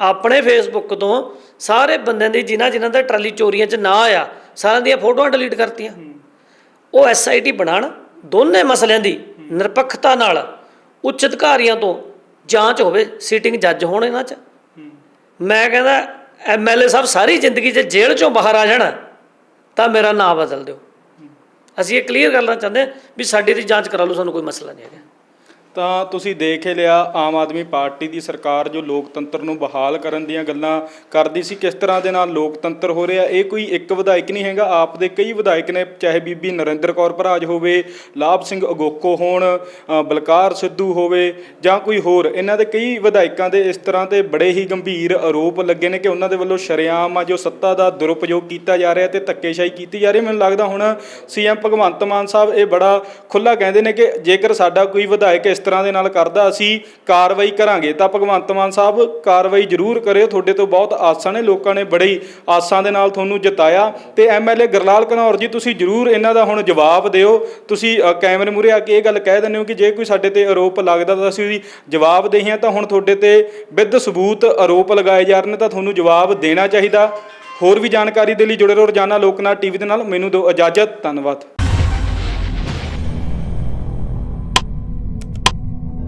ਆਪਣੇ ਫੇਸਬੁੱਕ ਤੋਂ ਸਾਰੇ ਬੰਦਿਆਂ ਦੀ ਜਿਨ੍ਹਾਂ ਜਿਨ੍ਹਾਂ ਦਾ ਟਰਾਲੀ ਚੋਰੀਆਂ 'ਚ ਨਾ ਆਇਆ ਸਾਰਿਆਂ ਦੀਆਂ ਫੋਟੋਆਂ ਡਿਲੀਟ ਕਰਤੀਆਂ। ਉਹ ਐਸਆਈਟੀ ਬਣਾਣ ਦੋਨੇ ਮਸਲਿਆਂ ਦੀ ਨਿਰਪੱਖਤਾ ਨਾਲ ਉੱਚ ਅਧਿਕਾਰੀਆਂ ਤੋਂ ਜਾਂਚ ਹੋਵੇ ਸੀਟਿੰਗ ਜੱਜ ਹੋਣ ਇਹਨਾਂ 'ਚ। ਮੈਂ ਕਹਿੰਦਾ ਐਮਐਲਏ ਸਾਹਿਬ ਸਾਰੀ ਜ਼ਿੰਦਗੀ 'ਚ ਜੇਲ੍ਹ 'ਚੋਂ ਬਾਹਰ ਆ ਜਾਣ ਤਾਂ ਮੇਰਾ ਨਾਮ ਬਦਲ ਦਿਓ। ਅਸੀਂ ਇਹ ਕਲੀਅਰ ਕਰਨਾ ਚਾਹੁੰਦੇ ਵੀ ਸਾਡੀ ਦੀ ਜਾਂਚ ਕਰਾ ਲਓ ਸਾਨੂੰ ਕੋਈ ਮਸਲਾ ਨਹੀਂ ਹੈਗਾ। ਤਾਂ ਤੁਸੀਂ ਦੇਖ ਹੀ ਲਿਆ, ਆਮ ਆਦਮੀ ਪਾਰਟੀ ਦੀ ਸਰਕਾਰ ਜੋ ਲੋਕਤੰਤਰ ਨੂੰ ਬਹਾਲ ਕਰਨ ਦੀਆਂ ਗੱਲਾਂ ਕਰਦੀ ਸੀ, ਕਿਸ ਤਰ੍ਹਾਂ ਦੇ ਨਾਲ ਲੋਕਤੰਤਰ ਹੋ ਰਿਹਾ? ਇਹ ਕੋਈ ਇੱਕ ਵਿਧਾਇਕ ਨਹੀਂ ਹੈਗਾ, ਆਪ ਦੇ ਕਈ ਵਿਧਾਇਕ ਨੇ, ਚਾਹੇ ਬੀਬੀ ਨਰਿੰਦਰ ਕੌਰ ਭਰਾਜ ਹੋਵੇ, ਲਾਭ ਸਿੰਘ ਅਗੋਕੋ ਹੋਣ ਬਲਕਾਰ ਸਿੱਧੂ ਹੋਵੇ, ਜਾਂ ਕੋਈ ਹੋਰ, ਇਹਨਾਂ ਦੇ ਕਈ ਵਿਧਾਇਕਾਂ ਦੇ ਇਸ ਤਰ੍ਹਾਂ ਦੇ ਬੜੇ ਹੀ ਗੰਭੀਰ ਆਰੋਪ ਲੱਗੇ ਨੇ ਕਿ ਉਹਨਾਂ ਦੇ ਵੱਲੋਂ ਸ਼ਰੇਆਮ ਆ ਜੋ ਸੱਤਾ ਦਾ ਦੁਰਉਪਯੋਗ ਕੀਤਾ ਜਾ ਰਿਹਾ ਤੇ ਧੱਕੇਸ਼ਾਹੀ ਕੀਤੀ ਜਾ ਰਹੀ। ਮੈਨੂੰ ਲੱਗਦਾ ਹੁਣ ਸੀਐਮ ਭਗਵੰਤ ਮਾਨ ਸਾਹਿਬ ਇਹ ਬੜਾ ਖੁੱਲਾ ਕਹਿੰਦੇ ਨੇ ਕਿ ਜੇਕਰ ਸਾਡਾ ਕੋਈ ਵਿਧਾਇਕ ਇਸ ਤਰ੍ਹਾਂ ਦੇ ਨਾਲ ਕਰਦਾ, ਅਸੀਂ ਕਾਰਵਾਈ ਕਰਾਂਗੇ। ਤਾਂ ਭਗਵੰਤ ਮਾਨ ਸਾਹਿਬ, ਕਾਰਵਾਈ ਜ਼ਰੂਰ ਕਰਿਓ। ਤੁਹਾਡੇ ਤੋਂ ਬਹੁਤ ਆਸਾਂ ਨੇ। ਲੋਕਾਂ ਨੇ ਬੜੀ ਆਸਾਂ ਦੇ ਨਾਲ ਤੁਹਾਨੂੰ ਜਿਤਾਇਆ। ਤੇ ਐਮਐਲਏ ਗਰਲਾਲ ਘਨੌਰ ਜੀ, ਤੁਸੀਂ ਜ਼ਰੂਰ ਇਹਨਾਂ ਦਾ ਹੁਣ ਜਵਾਬ ਦਿਓ। ਤੁਸੀਂ ਕੈਮਰੇ ਮੂਹਰੇ ਆ ਕੇ ਇਹ ਗੱਲ ਕਹਿ ਦਿੰਦੇ ਹੋ ਕਿ ਜੇ ਕੋਈ ਸਾਡੇ ਤੇ ਆਰੋਪ ਲੱਗਦਾ ਤਾਂ ਅਸੀਂ ਉਹਦੀ ਜਵਾਬਦੇਹੀ ਹਾਂ ਤਾਂ ਹੁਣ ਤੁਹਾਡੇ ਤੇ ਵਿਦ ਸਬੂਤ ਆਰੋਪ ਲਗਾਏ ਜਾ ਰਹੇ ਨੇ, ਤਾਂ ਤੁਹਾਨੂੰ ਜਵਾਬ ਦੇਣਾ ਚਾਹੀਦਾ। ਹੋਰ ਵੀ ਜਾਣਕਾਰੀ ਦੇ ਲਈ ਜੁੜੇ ਰਹੋ ਰੋਜ਼ਾਨਾ ਲੋਕਨਾਥ ਟੀਵੀ ਦੇ ਨਾਲ। ਮੈਨੂੰ ਦਿਓ ਇਜਾਜ਼ਤ। ਧੰਨਵਾਦ।